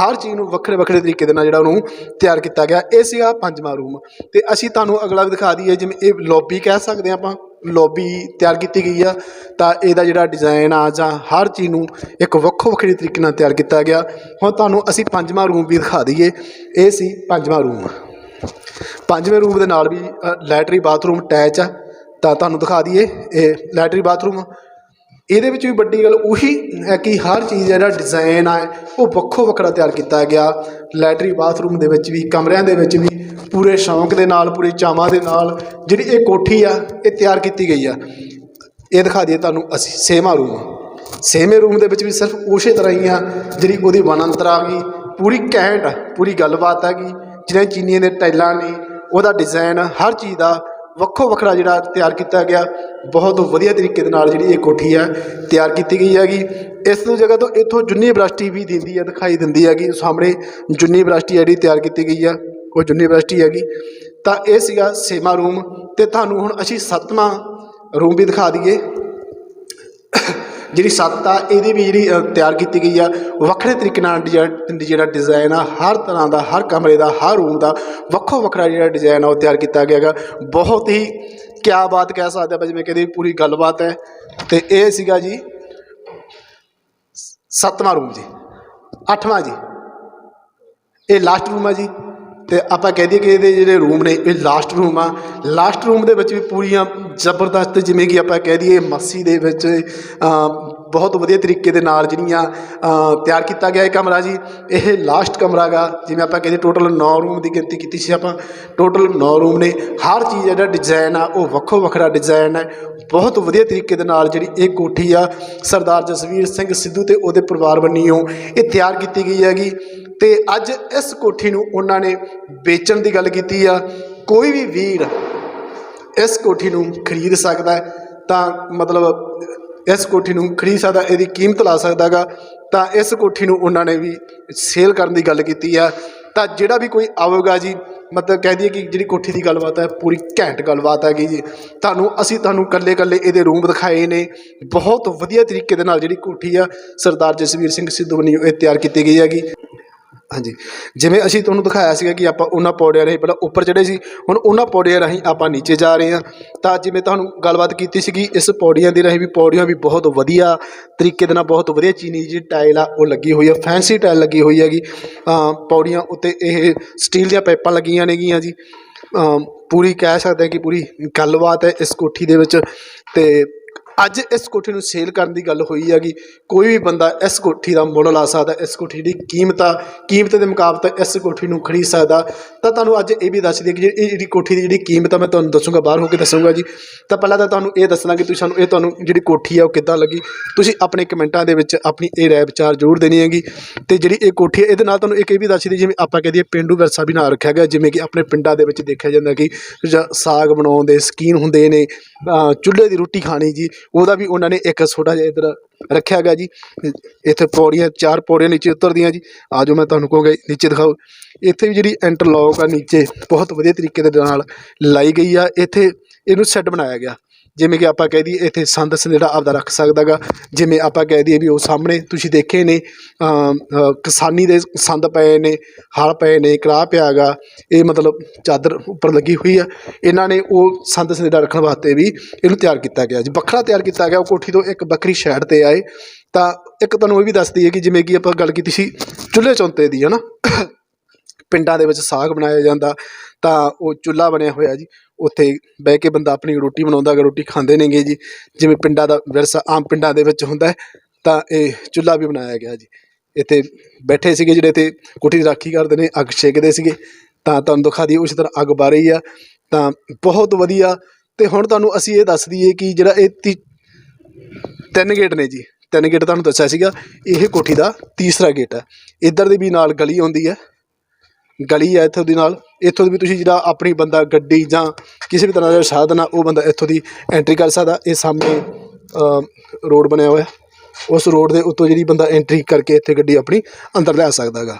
ਹਰ ਚੀਜ਼ ਨੂੰ ਵੱਖਰੇ ਵੱਖਰੇ ਤਰੀਕੇ ਦੇ ਨਾਲ ਜਿਹੜਾ ਉਹਨੂੰ ਤਿਆਰ ਕੀਤਾ ਗਿਆ। ਇਹ ਸੀਗਾ ਪੰਜਵਾਂ ਰੂਮ। ਤੇ ਅਸੀਂ ਤੁਹਾਨੂੰ ਅਗਲਾ ਦਿਖਾ ਦਈਏ ਜਿਵੇਂ ਇਹ ਲੌਬੀ ਕਹਿ ਸਕਦੇ ਹਾਂ ਆਪਾਂ। ਲੌਬੀ ਤਿਆਰ ਕੀਤੀ ਗਈ ਆ, ਤਾਂ ਇਹਦਾ ਜਿਹੜਾ ਡਿਜ਼ਾਈਨ ਆ ਜਾਂ ਹਰ ਚੀਜ਼ ਨੂੰ ਇੱਕ ਵੱਖੋ ਵੱਖਰੇ ਤਰੀਕੇ ਨਾਲ ਤਿਆਰ ਕੀਤਾ ਗਿਆ। ਹੁਣ ਤੁਹਾਨੂੰ ਅਸੀਂ ਪੰਜਵਾਂ ਰੂਮ ਵੀ ਦਿਖਾ ਦਈਏ। ਇਹ ਸੀ ਪੰਜਵਾਂ ਰੂਮ ਪੰਜਵੇਂ ਰੂਮ ਦੇ ਨਾਲ ਵੀ ਲੈਟਰੀ ਬਾਥਰੂਮ ਅਟੈਚ ਆ। ਤਾਂ ਤੁਹਾਨੂੰ ਦਿਖਾ ਦਈਏ ਇਹ ਲੈਟਰੀ ਬਾਥਰੂਮ ਇਹਦੇ ਵਿੱਚ ਵੀ ਵੱਡੀ ਗੱਲ ਉਹੀ ਹੈ ਕਿ ਹਰ ਚੀਜ਼ ਦਾ ਜਿਹੜਾ ਡਿਜ਼ਾਈਨ ਆ, ਉਹ ਵੱਖੋ ਵੱਖਰਾ ਤਿਆਰ ਕੀਤਾ ਗਿਆ। ਲੈਟਰੀ ਬਾਥਰੂਮ ਦੇ ਵਿੱਚ ਵੀ, ਕਮਰਿਆਂ ਦੇ ਵਿੱਚ ਵੀ, ਪੂਰੇ ਸ਼ੌਂਕ ਦੇ ਨਾਲ, ਪੂਰੇ ਚਾਵਾਂ ਦੇ ਨਾਲ ਜਿਹੜੀ ਇਹ ਕੋਠੀ ਆ, ਇਹ ਤਿਆਰ ਕੀਤੀ ਗਈ ਆ। ਇਹ ਦਿਖਾ ਦਈਏ ਤੁਹਾਨੂੰ ਅਸੀਂ ਸੇਮਾ ਰੂਮ। ਸੇਮੇ ਰੂਮ ਦੇ ਵਿੱਚ ਵੀ ਸਿਰਫ ਉਸੇ ਤਰ੍ਹਾਂ ਹੀ ਆ, ਜਿਹੜੀ ਉਹਦੀ ਵਣੰਤਰ ਆ ਗਈ। ਪੂਰੀ ਘੈਂਟ ਪੂਰੀ ਗੱਲਬਾਤ ਆ ਗਈ। ਜਿਹੜੀਆਂ ਚੀਨੀਆਂ ਦੇ ਟਾਈਲਾਂ ਨੇ, ਉਹਦਾ ਡਿਜ਼ਾਈਨ, ਹਰ ਚੀਜ਼ ਦਾ ਵੱਖੋ ਵੱਖਰਾ ਜਿਹੜਾ ਤਿਆਰ ਕੀਤਾ ਗਿਆ। ਬਹੁਤ ਵਧੀਆ ਤਰੀਕੇ ਦੇ ਨਾਲ ਜਿਹੜੀ ਇਹ ਕੋਠੀ ਆ, ਤਿਆਰ ਕੀਤੀ ਗਈ ਹੈਗੀ। ਇਸ ਤੋਂ ਜਗ੍ਹਾ ਤੋਂ ਇੱਥੋਂ ਜੁੰਨੀ ਬਰਸ਼ਟੀ ਵੀ ਦਿੰਦੀ ਹੈ ਦਿਖਾਈ ਦਿੰਦੀ ਹੈਗੀ। ਸਾਹਮਣੇ ਜੁੰਨੀ ਬਰਸ਼ਟੀ ਜਿਹੜੀ ਤਿਆਰ ਕੀਤੀ ਗਈ ਆ, ਉਹ ਜੁੰਨੀ ਬਰਸ਼ਟੀ ਹੈਗੀ। ਤਾਂ ਇਹ ਸੀਗਾ ਸੇਮਾ ਰੂਮ ਤੇ ਤੁਹਾਨੂੰ ਹੁਣ ਅਸੀਂ ਸੱਤਵਾਂ ਰੂਮ ਵੀ ਦਿਖਾ ਦਈਏ। ਜਿਹੜੀ ਸੱਤ ਆ, ਇਹਦੀ ਵੀ ਜਿਹੜੀ ਤਿਆਰ ਕੀਤੀ ਗਈ ਆ। ਵੱਖਰੇ ਤਰੀਕੇ ਨਾਲ ਡਿਜ਼ਾਈਨ ਜਿਹੜਾ ਡਿਜ਼ਾਈਨ ਆ, ਹਰ ਤਰ੍ਹਾਂ ਦਾ, ਹਰ ਕਮਰੇ ਦਾ, ਹਰ ਰੂਮ ਦਾ ਵੱਖੋ ਵੱਖਰਾ ਜਿਹੜਾ ਡਿਜ਼ਾਈਨ ਆ, ਉਹ ਤਿਆਰ ਕੀਤਾ ਗਿਆ ਹੈਗਾ। ਬਹੁਤ ਹੀ ਕਿਆ ਬਾਤ ਕਹਿ ਸਕਦੇ ਆਪਾਂ, ਜਿਵੇਂ ਕਹਿੰਦੇ ਪੂਰੀ ਗੱਲਬਾਤ ਹੈ। ਤੇ ਇਹ ਸੀਗਾ ਜੀ ਸੱਤਵਾਂ ਰੂਮ ਜੀ, ਅੱਠਵਾਂ ਜੀ। ਇਹ ਲਾਸਟ ਰੂਮ ਆ ਜੀ, ਤੇ ਆਪਾਂ ਕਹਿ ਦਈਏ ਕਿ ਇਹਦੇ ਜਿਹੜੇ ਰੂਮ ਨੇ, ਇਹ ਲਾਸਟ ਰੂਮ ਆ। ਲਾਸਟ ਰੂਮ ਦੇ ਵਿੱਚ ਵੀ ਪੂਰੀਆਂ ਜ਼ਬਰਦਸਤ, ਜਿਵੇਂ ਕਿ ਆਪਾਂ ਕਹਿ ਦਈਏ ਮੱਸੀ ਦੇ ਵਿੱਚ ਬਹੁਤ ਵਧੀਆ ਤਰੀਕੇ ਦੇ ਨਾਲ ਜਿਹੜੀਆਂ ਤਿਆਰ ਕੀਤਾ ਗਿਆ ਇਹ ਕਮਰਾ ਜੀ। ਇਹ ਲਾਸਟ ਕਮਰਾ ਗਾ, ਜਿਵੇਂ ਆਪਾਂ ਕਹਿੰਦੇ ਟੋਟਲ 9 ਰੂਮ ਦੀ ਗਿਣਤੀ ਕੀਤੀ ਸੀ ਆਪਾਂ। ਟੋਟਲ 9 ਰੂਮ ਨੇ, ਹਰ ਚੀਜ਼ ਦਾ ਜਿਹੜਾ ਡਿਜ਼ਾਈਨ ਆ, ਉਹ ਵੱਖੋ ਵੱਖਰਾ ਡਿਜ਼ਾਈਨ ਹੈ ਬਹੁਤ ਵਧੀਆ ਤਰੀਕੇ ਦੇ ਨਾਲ ਜਿਹੜੀ ਇਹ ਕੋਠੀ ਆ, ਸਰਦਾਰ ਜਸਵੀਰ ਸਿੰਘ ਸਿੱਧੂ ਤੇ ਉਹਦੇ ਪਰਿਵਾਰ ਵੱਲੋਂ ਇਹ ਤਿਆਰ ਕੀਤੀ ਗਈ ਹੈਗੀ। ਤੇ ਅੱਜ ਇਸ ਕੋਠੀ ਨੂੰ ਉਹਨਾਂ ਨੇ ਵੇਚਣ ਦੀ ਗੱਲ ਕੀਤੀ ਆ। ਕੋਈ ਵੀ ਵੀਰ ਇਸ ਕੋਠੀ ਨੂੰ ਖਰੀਦ ਸਕਦਾ ਹੈ, ਤਾਂ ਮਤਲਬ ਇਸ ਕੋਠੀ ਨੂੰ ਖਰੀਦ ਸਕਦਾ, ਇਹਦੀ ਕੀਮਤ ਲਾ ਸਕਦਾਗਾ ਤਾਂ ਇਸ ਕੋਠੀ ਨੂੰ ਉਹਨਾਂ ਨੇ ਵੀ ਸੇਲ ਕਰਨ ਦੀ ਗੱਲ ਕੀਤੀ ਆ। ਤਾਂ ਜਿਹੜਾ ਵੀ ਕੋਈ ਆਵੇਗਾ ਜੀ, ਮਤਲਬ ਕਹਿ ਦਈਏ ਕਿ ਜਿਹੜੀ ਕੋਠੀ ਦੀ ਗੱਲਬਾਤ ਹੈ, ਪੂਰੀ ਘੈਂਟ ਗੱਲਬਾਤ ਹੈਗੀ ਜੀ। ਤੁਹਾਨੂੰ, ਅਸੀਂ ਤੁਹਾਨੂੰ ਕੱਲੇ ਕੱਲੇ ਇਹਦੇ ਰੂਮ ਦਿਖਾਏ ਨੇ। ਬਹੁਤ ਵਧੀਆ ਤਰੀਕੇ ਦੇ ਨਾਲ ਜਿਹੜੀ ਕੋਠੀ ਆ, ਸਰਦਾਰ ਜਸਵੀਰ ਸਿੰਘ ਸਿੱਧੂ ਵੱਲੋਂ ਇਹ ਤਿਆਰ ਕੀਤੀ ਗਈ ਹੈਗੀ। ਹਾਂਜੀ। ਜਿਵੇਂ ਅਸੀਂ ਤੁਹਾਨੂੰ ਦਿਖਾਇਆ ਸੀਗਾ ਕਿ ਆਪਾਂ ਉਹਨਾਂ ਪੌੜਿਆਂ ਰਾਹੀਂ ਪਹਿਲਾਂ ਉੱਪਰ ਚੜ੍ਹੇ ਸੀ, ਹੁਣ ਉਹਨਾਂ ਪੌੜਿਆਂ ਰਾਹੀਂ ਆਪਾਂ ਨੀਚੇ ਜਾ ਰਹੇ ਹਾਂ। ਤਾਂ ਜਿਵੇਂ ਤੁਹਾਨੂੰ ਗੱਲਬਾਤ ਕੀਤੀ ਸੀਗੀ, ਇਸ ਪੌੜੀਆਂ ਦੀ ਰਾਹੀਂ ਵੀ ਪੌੜੀਆਂ ਵੀ ਬਹੁਤ ਵਧੀਆ ਤਰੀਕੇ ਦੇ ਨਾਲ ਬਹੁਤ ਵਧੀਆ ਚੀਨੀ ਦੀ ਟਾਇਲ ਆ, ਉਹ ਲੱਗੀ ਹੋਈ ਆ, ਫੈਂਸੀ ਟਾਇਲ ਲੱਗੀ ਹੋਈ ਹੈਗੀ। ਪੌੜੀਆਂ ਉੱਤੇ ਇਹ ਸਟੀਲ ਦੀਆਂ ਪਾਈਪਾਂ ਲੱਗੀਆਂ ਨੇਗੀਆਂ ਜੀ। ਪੂਰੀ ਕਹਿ ਸਕਦੇ ਹਾਂ ਕਿ ਪੂਰੀ ਗੱਲਬਾਤ ਹੈ ਇਸ ਕੋਠੀ ਦੇ ਵਿੱਚ। ਤੇ ਅੱਜ ਇਸ ਕੋਠੀ ਨੂੰ ਸੇਲ ਕਰਨ ਦੀ ਗੱਲ ਹੋਈ ਹੈਗੀ। ਕੋਈ ਵੀ ਬੰਦਾ ਇਸ ਕੋਠੀ ਦਾ ਮੁੱਲ ਲਾ ਸਕਦਾ, ਇਸ ਕੋਠੀ ਦੀ ਕੀਮਤ ਆ, ਕੀਮਤ ਦੇ ਮੁਕਾਬਲੇ ਇਸ ਕੋਠੀ ਨੂੰ ਖਰੀਦ ਸਕਦਾ। ਤਾਂ ਤੁਹਾਨੂੰ ਅੱਜ ਇਹ ਵੀ ਦੱਸ ਦਈਏ ਕਿ ਜਿਹੜੀ ਇਹ ਜਿਹੜੀ ਕੋਠੀ ਦੀ ਜਿਹੜੀ ਕੀਮਤ ਆ, ਮੈਂ ਤੁਹਾਨੂੰ ਦੱਸੂਗਾ, ਬਾਹਰ ਹੋ ਕੇ ਦੱਸੂਗਾ ਜੀ। ਤਾਂ ਪਹਿਲਾਂ ਤਾਂ ਤੁਹਾਨੂੰ ਇਹ ਦੱਸਣਾ ਕਿ ਤੁਸੀਂ ਸਾਨੂੰ ਇਹ ਤੁਹਾਨੂੰ ਜਿਹੜੀ ਕੋਠੀ ਆ, ਉਹ ਕਿੱਦਾਂ ਲੱਗੀ। ਤੁਸੀਂ ਆਪਣੇ ਕਮੈਂਟਾਂ ਦੇ ਵਿੱਚ ਆਪਣੀ ਇਹ ਰਾਏ ਵਿਚਾਰ ਜ਼ਰੂਰ ਦੇਣੀ ਹੈਗੀ। ਤੇ ਜਿਹੜੀ ਇਹ ਕੋਠੀ ਹੈ ਇਹਦੇ ਨਾਲ ਤੁਹਾਨੂੰ ਇੱਕ ਇਹ ਵੀ ਦੱਸ ਦਈਏ, ਜਿਵੇਂ ਆਪਾਂ ਕਹਦੇ ਪਿੰਡੂ ਵਿਰਸਾ ਵੀ ਨਾਲ ਰੱਖਿਆ ਗਿਆ, ਜਿਵੇਂ ਕਿ ਆਪਣੇ ਪਿੰਡਾਂ ਦੇ ਵਿੱਚ ਦੇਖਿਆ ਜਾਂਦਾ ਕਿ ਜਾਂ ਸਾਗ ਬਣਾਉਣ ਦੇ ਸਕੀਨ ਹੁੰਦੇ ਨੇ ਚੁੱਲ੍ਹੇ ਦੀ ਰੋਟੀ ਖਾਣੀ ਜੀ। ਉਹਦਾ ਵੀ ਉਹਨਾਂ ਨੇ ਇੱਕ ਛੋਟਾ ਜਿਹਾ ਇੱਧਰ ਰੱਖਿਆ ਗਿਆ ਜੀ। ਇੱਥੇ ਪੌੜੀਆਂ, ਚਾਰ ਪੌੜੀਆਂ ਨੀਚੇ ਉਤਰਦੀਆਂ ਜੀ। ਆ ਜਾਓ ਮੈਂ ਤੁਹਾਨੂੰ ਕਹੂੰਗਾ, ਨੀਚੇ ਦਿਖਾਓ। ਇੱਥੇ ਵੀ ਜਿਹੜੀ ਇੰਟਰਲੌਕ ਆ ਨੀਚੇ, ਬਹੁਤ ਵਧੀਆ ਤਰੀਕੇ ਦੇ ਨਾਲ ਲਾਈ ਗਈ ਆ। ਇੱਥੇ ਇਹਨੂੰ ਸੈੱਟ ਬਣਾਇਆ ਗਿਆ। ਜਿਵੇਂ ਕਿ ਆਪਾਂ ਕਹਿ ਦਈਏ ਇੱਥੇ ਸੰਦ ਸੰਦੇੜਾ ਆਪਦਾ ਰੱਖ ਸਕਦਾ ਗਾ ਜਿਵੇਂ ਆਪਾਂ ਕਹਿ ਦਈਏ ਵੀ ਉਹ ਸਾਹਮਣੇ ਤੁਸੀਂ ਦੇਖੇ ਨੇ ਕਿਸਾਨੀ ਦੇ ਸੰਦ ਪਏ ਨੇ, ਹਲ ਪਏ ਨੇ ਕੜਾਹ ਪਿਆ ਗਾ ਇਹ ਮਤਲਬ ਚਾਦਰ ਉੱਪਰ ਲੱਗੀ ਹੋਈ ਆ। ਇਹਨਾਂ ਨੇ ਉਹ ਸੰਦ ਸੰਦੇੜਾ ਰੱਖਣ ਵਾਸਤੇ ਵੀ ਇਹਨੂੰ ਤਿਆਰ ਕੀਤਾ ਗਿਆ। ਜੀ ਵੱਖਰਾ ਤਿਆਰ ਕੀਤਾ ਗਿਆ, ਉਹ ਕੋਠੀ ਤੋਂ ਇੱਕ ਵੱਖਰੀ ਸਾਈਡ ਤੇ ਆਏ, ਤਾਂ ਇੱਕ ਤੁਹਾਨੂੰ ਇਹ ਵੀ ਦੱਸ ਦਈਏ ਕਿ ਜਿਵੇਂ ਕਿ ਆਪਾਂ ਗੱਲ ਕੀਤੀ ਸੀ ਚੁੱਲ੍ਹੇ ਚੌਂਤੇ ਦੀ ਹੈ ਨਾ ਪਿੰਡਾਂ ਦੇ ਵਿੱਚ ਸਾਗ ਬਣਾਇਆ ਜਾਂਦਾ, ਤਾਂ ਉਹ ਚੁੱਲ੍ਹਾ ਬਣਿਆ ਹੋਇਆ ਜੀ। ਉੱਥੇ ਬਹਿ ਕੇ ਬੰਦਾ ਆਪਣੀ ਰੋਟੀ ਬਣਾਉਂਦਾ ਗਾ ਰੋਟੀ ਖਾਂਦੇ ਨੇਗੇ ਜੀ, ਜਿਵੇਂ ਪਿੰਡਾਂ ਦਾ ਵਿਰਸਾ, ਆਮ ਪਿੰਡਾਂ ਦੇ ਵਿੱਚ ਹੁੰਦਾ ਤਾਂ ਇਹ ਚੁੱਲ੍ਹਾ ਵੀ ਬਣਾਇਆ ਗਿਆ ਜੀ। ਇੱਥੇ ਬੈਠੇ ਸੀਗੇ ਜਿਹੜੇ ਇੱਥੇ ਕੋਠੀ ਦੀ ਰਾਖੀ ਕਰਦੇ ਨੇ, ਅੱਗ ਛੇਕਦੇ ਸੀਗੇ, ਤਾਂ ਤੁਹਾਨੂੰ ਦਿਖਾ ਦਈਏ ਉਸ ਤਰ੍ਹਾਂ ਅੱਗ ਬਾਰ ਰਹੀ ਆ। ਤਾਂ ਬਹੁਤ ਵਧੀਆ, ਤੇ ਹੁਣ ਤੁਹਾਨੂੰ ਅਸੀਂ ਇਹ ਦੱਸ ਦਈਏ ਕਿ ਜਿਹੜਾ ਇਹ ਤੀ, ਤਿੰਨ ਗੇਟ ਨੇ ਜੀ। ਤਿੰਨ ਗੇਟ ਤੁਹਾਨੂੰ ਦੱਸਿਆ ਸੀਗਾ, ਇਹ ਕੋਠੀ ਦਾ ਤੀਸਰਾ ਗੇਟ ਹੈ। ਇੱਧਰ ਦੀ ਵੀ ਨਾਲ ਗਲੀ ਆਉਂਦੀ ਹੈ। ਗਲੀ ਹੈ ਇੱਥੋਂ ਦੀ ਨਾਲ। ਇੱਥੋਂ ਦੀ ਵੀ ਤੁਸੀਂ ਜਿਹੜਾ ਆਪਣੀ ਬੰਦਾ ਗੱਡੀ ਜਾਂ ਕਿਸੇ ਵੀ ਤਰ੍ਹਾਂ ਦਾ ਸਾਧਨ ਆ, ਉਹ ਬੰਦਾ ਇੱਥੋਂ ਦੀ ਐਂਟਰੀ ਕਰ ਸਕਦਾ। ਇਹ ਸਾਹਮਣੇ ਰੋਡ ਬਣਿਆ ਹੋਇਆ। ਉਸ ਰੋਡ ਦੇ ਉੱਤੋਂ ਜਿਹੜੀ ਬੰਦਾ ਐਂਟਰੀ ਕਰਕੇ ਇੱਥੇ ਗੱਡੀ ਆਪਣੀ ਅੰਦਰ ਲਿਆ ਸਕਦਾ ਗਾ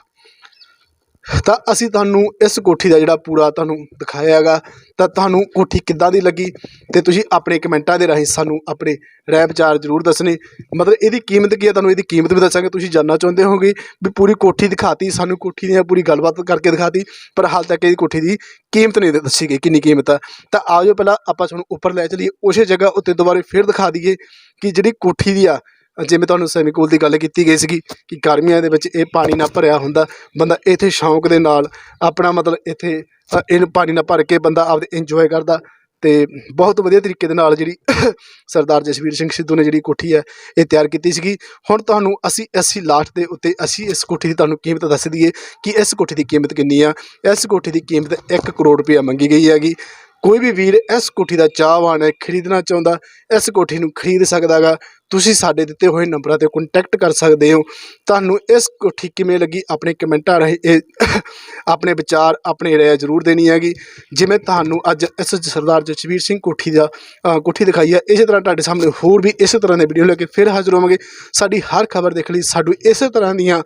ਤਾਂ ਅਸੀਂ ਤੁਹਾਨੂੰ ਇਸ ਕੋਠੀ ਦਾ ਜਿਹੜਾ ਪੂਰਾ ਤੁਹਾਨੂੰ ਦਿਖਾਇਆ ਹੈਗਾ ਤਾਂ ਤੁਹਾਨੂੰ ਕੋਠੀ ਕਿੱਦਾਂ ਦੀ ਲੱਗੀ ਤੇ ਤੁਸੀਂ ਆਪਣੇ ਕਮੈਂਟਾਂ ਦੇ ਰਾਹੀਂ ਸਾਨੂੰ ਆਪਣੇ ਰਾਏ ਵਿਚਾਰ ਜ਼ਰੂਰ ਦੱਸਣੇ। ਮਤਲਬ ਇਹਦੀ ਕੀਮਤ ਕੀ ਹੈ ਤੁਹਾਨੂੰ ਇਹਦੀ ਕੀਮਤ ਵੀ ਦੱਸਾਂਗੇ। ਤੁਸੀਂ ਜਾਣਨਾ ਚਾਹੁੰਦੇ ਹੋਗੇ ਵੀ ਪੂਰੀ ਕੋਠੀ ਦਿਖਾਤੀ, ਸਾਨੂੰ ਕੋਠੀ ਦੀਆਂ ਪੂਰੀ ਗੱਲਬਾਤ ਕਰਕੇ ਦਿਖਾਤੀ, ਪਰ ਹਾਲ ਤੱਕ ਇਹਦੀ ਕੋਠੀ ਦੀ ਕੀਮਤ ਨਹੀਂ ਦੱਸੀ ਗਈ, ਕਿੰਨੀ ਕੀਮਤ ਆ। ਤਾਂ ਆਜੋ ਪਹਿਲਾਂ ਆਪਾਂ ਤੁਹਾਨੂੰ ਉੱਪਰ ਲੈ ਚਲੀਏ, ਉਸੇ ਜਗ੍ਹਾ ਉੱਤੇ ਦੁਬਾਰੇ ਫਿਰ ਦਿਖਾ ਦਈਏ ਕਿ ਜਿਹੜੀ ਕੋਠੀ ਦੀ ਆ ਜਿਵੇਂ ਤੁਹਾਨੂੰ ਸੈਮੀਕੂਲ ਦੀ ਗੱਲ ਕੀਤੀ ਗਈ ਸੀਗੀ ਕਿ ਗਰਮੀਆਂ ਦੇ ਵਿੱਚ ਇਹ ਪਾਣੀ ਨਾ ਭਰਿਆ ਹੁੰਦਾ ਬੰਦਾ ਇੱਥੇ ਸ਼ੌਂਕ ਦੇ ਨਾਲ ਆਪਣਾ ਮਤਲਬ ਇੱਥੇ ਅ, ਇਹਨੂੰ ਪਾਣੀ ਨਾਲ ਭਰ ਕੇ ਬੰਦਾ ਆਪਦੇ ਇੰਜੋਏ ਕਰਦਾ ਤੇ ਬਹੁਤ ਵਧੀਆ ਤਰੀਕੇ ਦੇ ਨਾਲ ਜਿਹੜੀ *coughs* ਸਰਦਾਰ ਜਸਵੀਰ ਸਿੰਘ ਸਿੱਧੂ ਨੇ ਜਿਹੜੀ ਕੋਠੀ ਹੈ ਇਹ ਤਿਆਰ ਕੀਤੀ ਸੀਗੀ। ਹੁਣ ਤੁਹਾਨੂੰ ਅਸੀਂ ਅਸੀਂ ਲਾਸਟ ਦੇ ਉੱਤੇ ਅਸੀਂ ਇਸ ਕੋਠੀ ਦੀ ਤੁਹਾਨੂੰ ਕੀਮਤ ਦੱਸ ਦਈਏ ਕਿ ਇਸ ਕੋਠੀ ਦੀ ਕੀਮਤ ਕਿੰਨੀ ਆ। ਇਸ ਕੋਠੀ ਦੀ ਕੀਮਤ 1 ਕਰੋੜ ਰੁਪਇਆ ਮੰਗੀ ਗਈ ਹੈਗੀ। ਕੋਈ ਵੀ ਵੀਰ ਇਸ ਕੋਠੀ ਦਾ ਚਾਹਵਾਨ ਹੈ, ਖਰੀਦਣਾ ਚਾਹੁੰਦਾ, ਇਸ ਕੋਠੀ ਨੂੰ ਖਰੀਦ ਸਕਦਾਗਾ ਤੁਸੀਂ ਸਾਡੇ ਦਿੱਤੇ ਹੋਏ ਨੰਬਰਾਂ ਤੇ ਕੰਟੈਕਟ ਕਰ ਸਕਦੇ ਹੋ। ਤੁਹਾਨੂੰ ਇਸ ਕੋਠੀ ਕਿਵੇਂ ਲੱਗੀ, ਆਪਣੇ ਕਮੈਂਟਾਂ ਰਾਹੀਂ ਇਹ *coughs* ਆਪਣੇ ਵਿਚਾਰ, ਆਪਣੇ ਰਾਏ ਜ਼ਰੂਰ ਦੇਣੀ ਹੈਗੀ। ਜਿਵੇਂ ਤੁਹਾਨੂੰ ਅੱਜ ਇਸ ਸਰਦਾਰ ਜਸਵੀਰ ਸਿੰਘ ਕੋਠੀ ਦਾ ਕੋਠੀ ਦਿਖਾਈ ਹੈ, ਇਸੇ ਤਰ੍ਹਾਂ ਤੁਹਾਡੇ ਸਾਹਮਣੇ ਹੋਰ ਵੀ ਇਸੇ ਤਰ੍ਹਾਂ ਦੇ ਵੀਡੀਓ ਲੈ ਕੇ ਫਿਰ ਹਾਜ਼ਰ ਹੋਵਾਂਗੇ। ਸਾਡੀ ਹਰ ਖਬਰ ਦੇਖ ਲਈ ਸਾਨੂੰ ਇਸੇ ਤਰ੍ਹਾਂ ਦੀਆਂ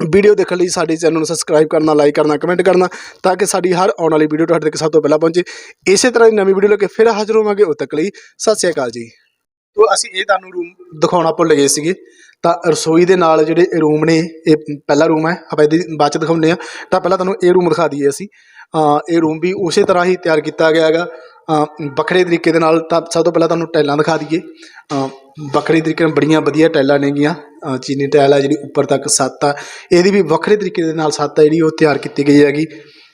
ਵੀਡੀਓ ਦੇਖਣ ਲਈ ਸਾਡੇ ਚੈਨਲ ਨੂੰ ਸਬਸਕ੍ਰਾਈਬ ਕਰਨਾ ਲਾਈਕ ਕਰਨਾ ਕਮੈਂਟ ਕਰਨਾ ਤਾਂ ਕਿ ਸਾਡੀ ਹਰ ਆਉਣ ਵਾਲੀ ਵੀਡੀਓ ਤੁਹਾਡੇ ਤੱਕ ਸਭ ਤੋਂ ਪਹਿਲਾਂ ਪਹੁੰਚੇ। ਇਸੇ ਤਰ੍ਹਾਂ ਦੀ ਨਵੀਂ ਵੀਡੀਓ ਲੈ ਕੇ ਫਿਰ ਹਾਜ਼ਰ ਹੋਵਾਂਗੇ ਉਦ ਤੱਕ ਲਈ। ਸਤਿ ਸ਼੍ਰੀ ਅਕਾਲ ਜੀ। ਤੋ ਅਸੀਂ ਇਹ ਤੁਹਾਨੂੰ ਰੂਮ ਦਿਖਾਉਣਾ ਭੁੱਲ ਗਏ ਸੀਗੇ। ਤਾਂ ਰਸੋਈ ਦੇ ਨਾਲ ਜਿਹੜੇ ਰੂਮ ਨੇ, ਇਹ ਪਹਿਲਾ ਰੂਮ ਹੈ। ਆਪਾਂ ਇਹਦੀ ਬਾਅਦ ਚ ਦਿਖਾਉਂਦੇ ਆ ਤਾਂ ਪਹਿਲਾਂ ਤੁਹਾਨੂੰ ਇਹ ਰੂਮ ਦਿਖਾ ਦਈਏ ਅਸੀਂ। ਇਹ ਰੂਮ ਵੀ ਉਸੇ ਤਰ੍ਹਾਂ ਹੀ ਤਿਆਰ ਕੀਤਾ ਗਿਆ ਹੈਗਾ। ਵੱਖਰੇ ਤਰੀਕੇ ਦੇ ਨਾਲ ਤਾਂ ਸਭ ਤੋਂ ਪਹਿਲਾਂ ਤੁਹਾਨੂੰ ਟਾਈਲਾਂ ਦਿਖਾ ਦਈਏ। ਵੱਖਰੇ ਤਰੀਕੇ ਨਾਲ ਬੜੀਆਂ ਵਧੀਆ ਟਾਈਲਾਂ ਨੇਗੀਆਂ। ਚੀਨੀ ਟਾਈਲ ਆ ਜਿਹੜੀ ਉੱਪਰ ਤੱਕ ਸੱਤ ਆ। ਇਹਦੀ ਵੀ ਵੱਖਰੇ ਤਰੀਕੇ ਦੇ ਨਾਲ ਸੱਤ ਆ ਜਿਹੜੀ ਉਹ ਤਿਆਰ ਕੀਤੀ ਗਈ ਹੈਗੀ।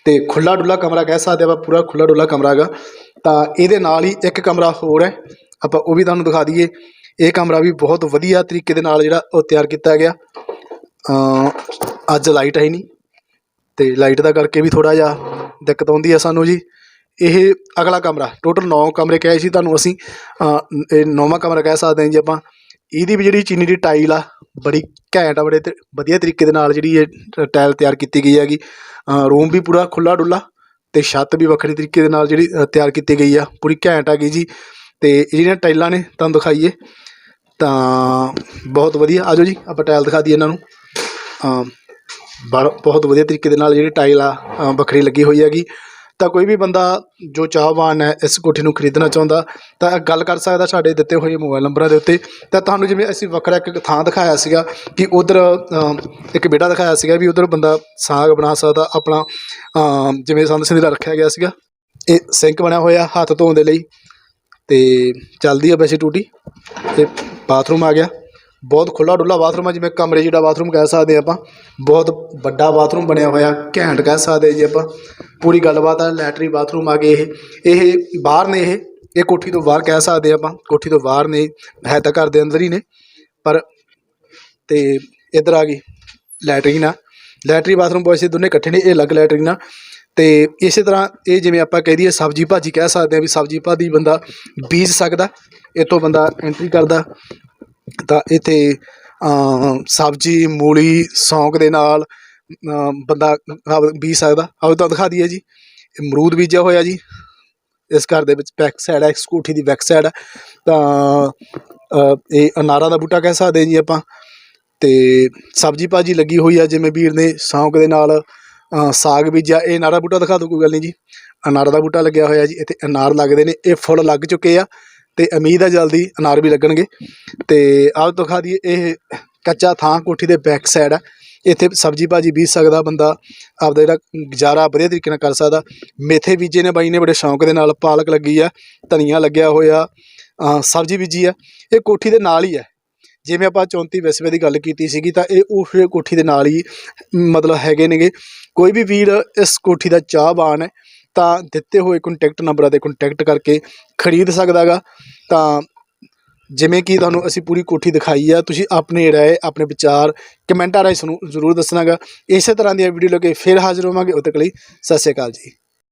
ਤੇ ਖੁੱਲਾ ਡੁੱਲਾ ਕਮਰਾ ਕਹਿ ਸਕਦੇ ਆਪਾਂ, ਪੂਰਾ ਖੁੱਲਾ ਡੁੱਲਾ ਕਮਰਾ ਹੈਗਾ। ਤਾਂ ਇਹਦੇ ਨਾਲ ਹੀ ਇੱਕ ਕਮਰਾ ਹੋਰ ਹੈ। ਆਪਾਂ ਉਹ ਵੀ ਤੁਹਾਨੂੰ ਦਿਖਾ ਦਈਏ। ਇਹ ਕਮਰਾ ਵੀ ਬਹੁਤ ਵਧੀਆ ਤਰੀਕੇ ਦੇ ਨਾਲ ਜਿਹੜਾ ਉਹ ਤਿਆਰ ਕੀਤਾ ਗਿਆ। ਅੱਜ ਲਾਈਟ ਆਈ ਨਹੀਂ। ਤੇ ਲਾਈਟ ਦਾ ਕਰਕੇ ਵੀ ਥੋੜਾ ਜਿਹਾ ਦਿੱਕਤ ਆਉਂਦੀ ਹੈ ਸਾਨੂੰ ਜੀ। ਇਹ ਅਗਲਾ ਕਮਰਾ ਟੋਟਲ 9 ਕਮਰੇ ਕਹੇ ਸੀ ਤੁਹਾਨੂੰ ਅਸੀਂ ਇਹ ਨੌਵਾਂ ਕਮਰਾ ਕਹਿ ਸਕਦੇ ਹਾਂ ਜੀ ਆਪਾਂ। ਇਹਦੀ ਵੀ ਜਿਹੜੀ ਚੀਨੀ ਦੀ ਟਾਈਲ ਆ ਬੜੀ ਘੈਂਟ ਆ ਬੜੇ ਤੇ ਵਧੀਆ ਤਰੀਕੇ ਦੇ ਨਾਲ ਜਿਹੜੀ ਇਹ ਟਾਈਲ ਤਿਆਰ ਕੀਤੀ ਗਈ ਹੈਗੀ। ਰੂਮ ਵੀ ਪੂਰਾ ਖੁੱਲਾ ਡੁੱਲਾ ਤੇ ਛੱਤ ਵੀ ਵੱਖਰੇ ਤਰੀਕੇ ਦੇ ਨਾਲ ਜਿਹੜੀ ਤਿਆਰ ਕੀਤੀ ਗਈ ਆ ਪੂਰੀ ਘੈਂਟ ਆ ਗਈ ਜੀ। ਤੇ ਜਿਹੜੀਆਂ ਟਾਈਲਾਂ ਨੇ ਤੁਹਾਨੂੰ ਦਿਖਾਈਏ। ਤਾਂ ਬਹੁਤ ਵਧੀਆ ਆਜੋ ਜੀ ਆਪਾਂ ਟਾਈਲ ਦਿਖਾ ਦਈਏ ਇਹਨਾਂ ਨੂੰ। ਅ, ਬਹੁਤ ਵਧੀਆ ਤਰੀਕੇ ਦੇ ਨਾਲ ਜਿਹੜੀ ਟਾਈਲ ਆ ਵੱਖਰੀ ਲੱਗੀ ਹੋਈ ਹੈਗੀ। ਤਾਂ ਕੋਈ ਵੀ ਬੰਦਾ ਜੋ ਚਾਹਵਾਨ ਹੈ ਇਸ ਕੋਠੀ ਨੂੰ ਖਰੀਦਣਾ ਚਾਹੁੰਦਾ, ਤਾਂ ਗੱਲ ਕਰ ਸਕਦਾ ਸਾਡੇ ਦਿੱਤੇ ਹੋਏ ਮੋਬਾਈਲ ਨੰਬਰਾਂ ਦੇ ਉੱਤੇ। ਤਾਂ ਤੁਹਾਨੂੰ ਜਿਵੇਂ ਅਸੀਂ ਵੱਖਰਾ ਇੱਕ ਥਾਂ ਦਿਖਾਇਆ ਸੀਗਾ ਕਿ ਉਧਰ ਇੱਕ ਬੇੜਾ ਦਿਖਾਇਆ ਸੀਗਾ ਵੀ ਉਧਰ ਬੰਦਾ ਸਾਗ ਬਣਾ ਸਕਦਾ, ਆਪਣਾ ਜਿਵੇਂ ਸੰਦ ਸਿੰਧਰਾ ਰੱਖਿਆ ਗਿਆ ਸੀਗਾ। ਇਹ ਸਿੰਕ ਬਣਿਆ ਹੋਇਆ ਹੱਥ ਧੋਣ ਦੇ ਲਈ। ਤੇ ਚੱਲਦੀ ਆ ਵੈਸੇ ਟੂਟੀ। ਤੇ ਬਾਥਰੂਮ ਆ ਗਿਆ। ਬਹੁਤ ਖੁੱਲਾ ਡੁੱਲਾ ਬਾਥਰੂਮ ਆ, ਜਿਵੇਂ ਕਮਰੇ ਜਿਹੜਾ ਬਾਥਰੂਮ ਕਹਿ ਸਕਦੇ ਆਪਾਂ, ਬਹੁਤ ਵੱਡਾ ਬਾਥਰੂਮ ਬਣਿਆ ਹੋਇਆ, ਘੈਂਟ ਕਹਿ ਸਕਦੇ ਜੀ ਆਪਾਂ। ਪੂਰੀ ਗੱਲਬਾਤ ਆ ਲੈਟਰੀ ਬਾਥਰੂਮ ਆ ਗਏ ਇਹ। ਇਹ ਬਾਹਰ ਨੇ ਇਹ ਇਹ ਕੋਠੀ ਤੋਂ ਬਾਹਰ ਕਹਿ ਸਕਦੇ ਆਪਾਂ, ਕੋਠੀ ਤੋਂ ਬਾਹਰ ਨੇ, ਹੈ ਤਾਂ ਘਰ ਦੇ ਅੰਦਰ ਹੀ ਨੇ, ਪਰ ਤੇ ਇੱਧਰ ਆ ਗਈ ਲੈਟਰੀਨ ਆ ਲੈਟਰੀ ਬਾਥਰੂਮ ਵੈਸੇ ਦੋਨੇ ਇਕੱਠੇ ਨੇ, ਇਹ ਅਲੱਗ ਲੈਟਰੀਨ ਆ ਤੇ ਇਸੇ ਤਰ੍ਹਾਂ ਇਹ ਜਿਵੇਂ ਆਪਾਂ ਕਹਿ ਦਈਏ, ਸਬਜੀ ਭਾਜੀ ਕਹਿ ਸਕਦੇ ਆ ਵੀ ਸਬਜੀ ਭਾਜੀ ਬੰਦਾ ਬੀਜ ਸਕਦਾ, ਇੱਥੋਂ ਬੰਦਾ ਐਂਟਰੀ ਕਰਦਾ। ਤਾਂ ਇੱਥੇ ਸਬਜੀ, ਮੂਲੀ, ਸੌਂਕ ਦੇ ਨਾਲ ਬੰਦਾ ਆਪ ਬੀਜ ਸਕਦਾ। ਆਓ ਤਾਂ ਦਿਖਾ ਦਈਏ ਜੀ। ਇਹ ਅਮਰੂਦ ਬੀਜਿਆ ਹੋਇਆ ਜੀ। ਇਸ ਘਰ ਦੇ ਵਿੱਚ ਬੈਕ ਸਾਈਡ ਹੈ ਇੱਕ ਕੋਠੀ ਦੀ ਬੈਕ ਸਾਈਡ ਹੈ ਤਾਂ ਇਹ ਅਨਾਰਾਂ ਦਾ ਬੂਟਾ ਕਹਿ ਸਕਦੇ ਜੀ ਆਪਾਂ। ਤੇ ਸਬਜੀ ਭਾਜੀ ਲੱਗੀ ਹੋਈ ਆ, ਜਿਵੇਂ ਵੀਰ ਨੇ ਸ਼ੌਂਕ ਦੇ ਨਾਲ ਸਾਗ ਬੀਜਿਆ। ਇਹ ਅਨਾਰਾ ਬੂਟਾ ਦਿਖਾ ਦਿਓ ਕੋਈ ਗੱਲ ਨਹੀਂ ਜੀ। ਅਨਾਰ ਦਾ ਬੂਟਾ ਲੱਗਿਆ ਹੋਇਆ ਜੀ। ਇੱਥੇ ਅਨਾਰ ਲੱਗਦੇ ਨੇ। ਇਹ ਫੁੱਲ ਲੱਗ ਚੁੱਕੇ ਆ। ਤੇ ਉਮੀਦ ਆ ਜਲਦੀ ਅਨਾਰ ਵੀ ਲੱਗਣਗੇ। ਤੇ ਆਹ ਦਿਖਾ ਦਈਏ, ਇਹ ਕੱਚਾ ਥਾਂ ਕੋਠੀ ਦੇ ਬੈਕ ਸਾਈਡ ਆ। ਇੱਥੇ ਸਬਜੀ ਭਾਜੀ ਬੀਜ ਸਕਦਾ ਬੰਦਾ, ਆਪਦਾ ਜਿਹੜਾ ਗੁਜ਼ਾਰਾ ਵਧੀਆ ਤਰੀਕੇ ਨਾਲ ਕਰ ਸਕਦਾ। ਮੇਥੇ ਬੀਜੇ ਨੇ ਬਾਈ ਨੇ ਬੜੇ ਸ਼ੌਂਕ ਦੇ ਨਾਲ ਪਾਲਕ ਲੱਗੀ ਆ, ਧਨੀਆ ਲੱਗਿਆ ਹੋਇਆ ਸਬਜ਼ੀ ਬੀਜੀ ਆ। ਇਹ ਕੋਠੀ ਦੇ ਨਾਲ ਹੀ ਹੈ ਜਿਵੇਂ ਆਪਾਂ 34 ਵਿਸਵੇ ਦੀ ਗੱਲ ਕੀਤੀ ਸੀਗੀ, ਤਾਂ ਇਹ ਉਸ ਕੋਠੀ ਦੇ ਨਾਲ ਹੀ ਮਤਲਬ ਹੈਗੇ ਨੇਗੇ। ਕੋਈ ਵੀ ਵੀਰ ਇਸ ਕੋਠੀ ਦਾ ਚਾਹਵਾਨ ਹੈ ਤਾਂ ਦਿੱਤੇ ਹੋਏ ਕੰਟੈਕਟ ਨੰਬਰਾਂ ਤੇ ਕੰਟੈਕਟ ਕਰਕੇ ਖਰੀਦ ਸਕਦਾਗਾ। ਤਾਂ ਜਿਵੇਂ ਕਿ ਤੁਹਾਨੂੰ ਅਸੀਂ ਪੂਰੀ ਕੋਠੀ ਦਿਖਾਈ ਆ, ਤੁਸੀਂ ਆਪਣੇ ਰਾਏ, ਆਪਣੇ ਵਿਚਾਰ, ਕਮੈਂਟਾਂ ਰਾਹੀਂ ਸਾਨੂੰ ਜ਼ਰੂਰ ਦੱਸਣਾਗਾ। ਇਸੇ ਤਰ੍ਹਾਂ ਦੀਆਂ ਵੀਡੀਓ ਲੈ ਕੇ ਫਿਰ ਹਾਜ਼ਰ ਹੋਵਾਂਗੇ। ਉਦੋਂ ਤੱਕ ਲਈ ਸਤਿ ਸ਼੍ਰੀ ਅਕਾਲ ਜੀ।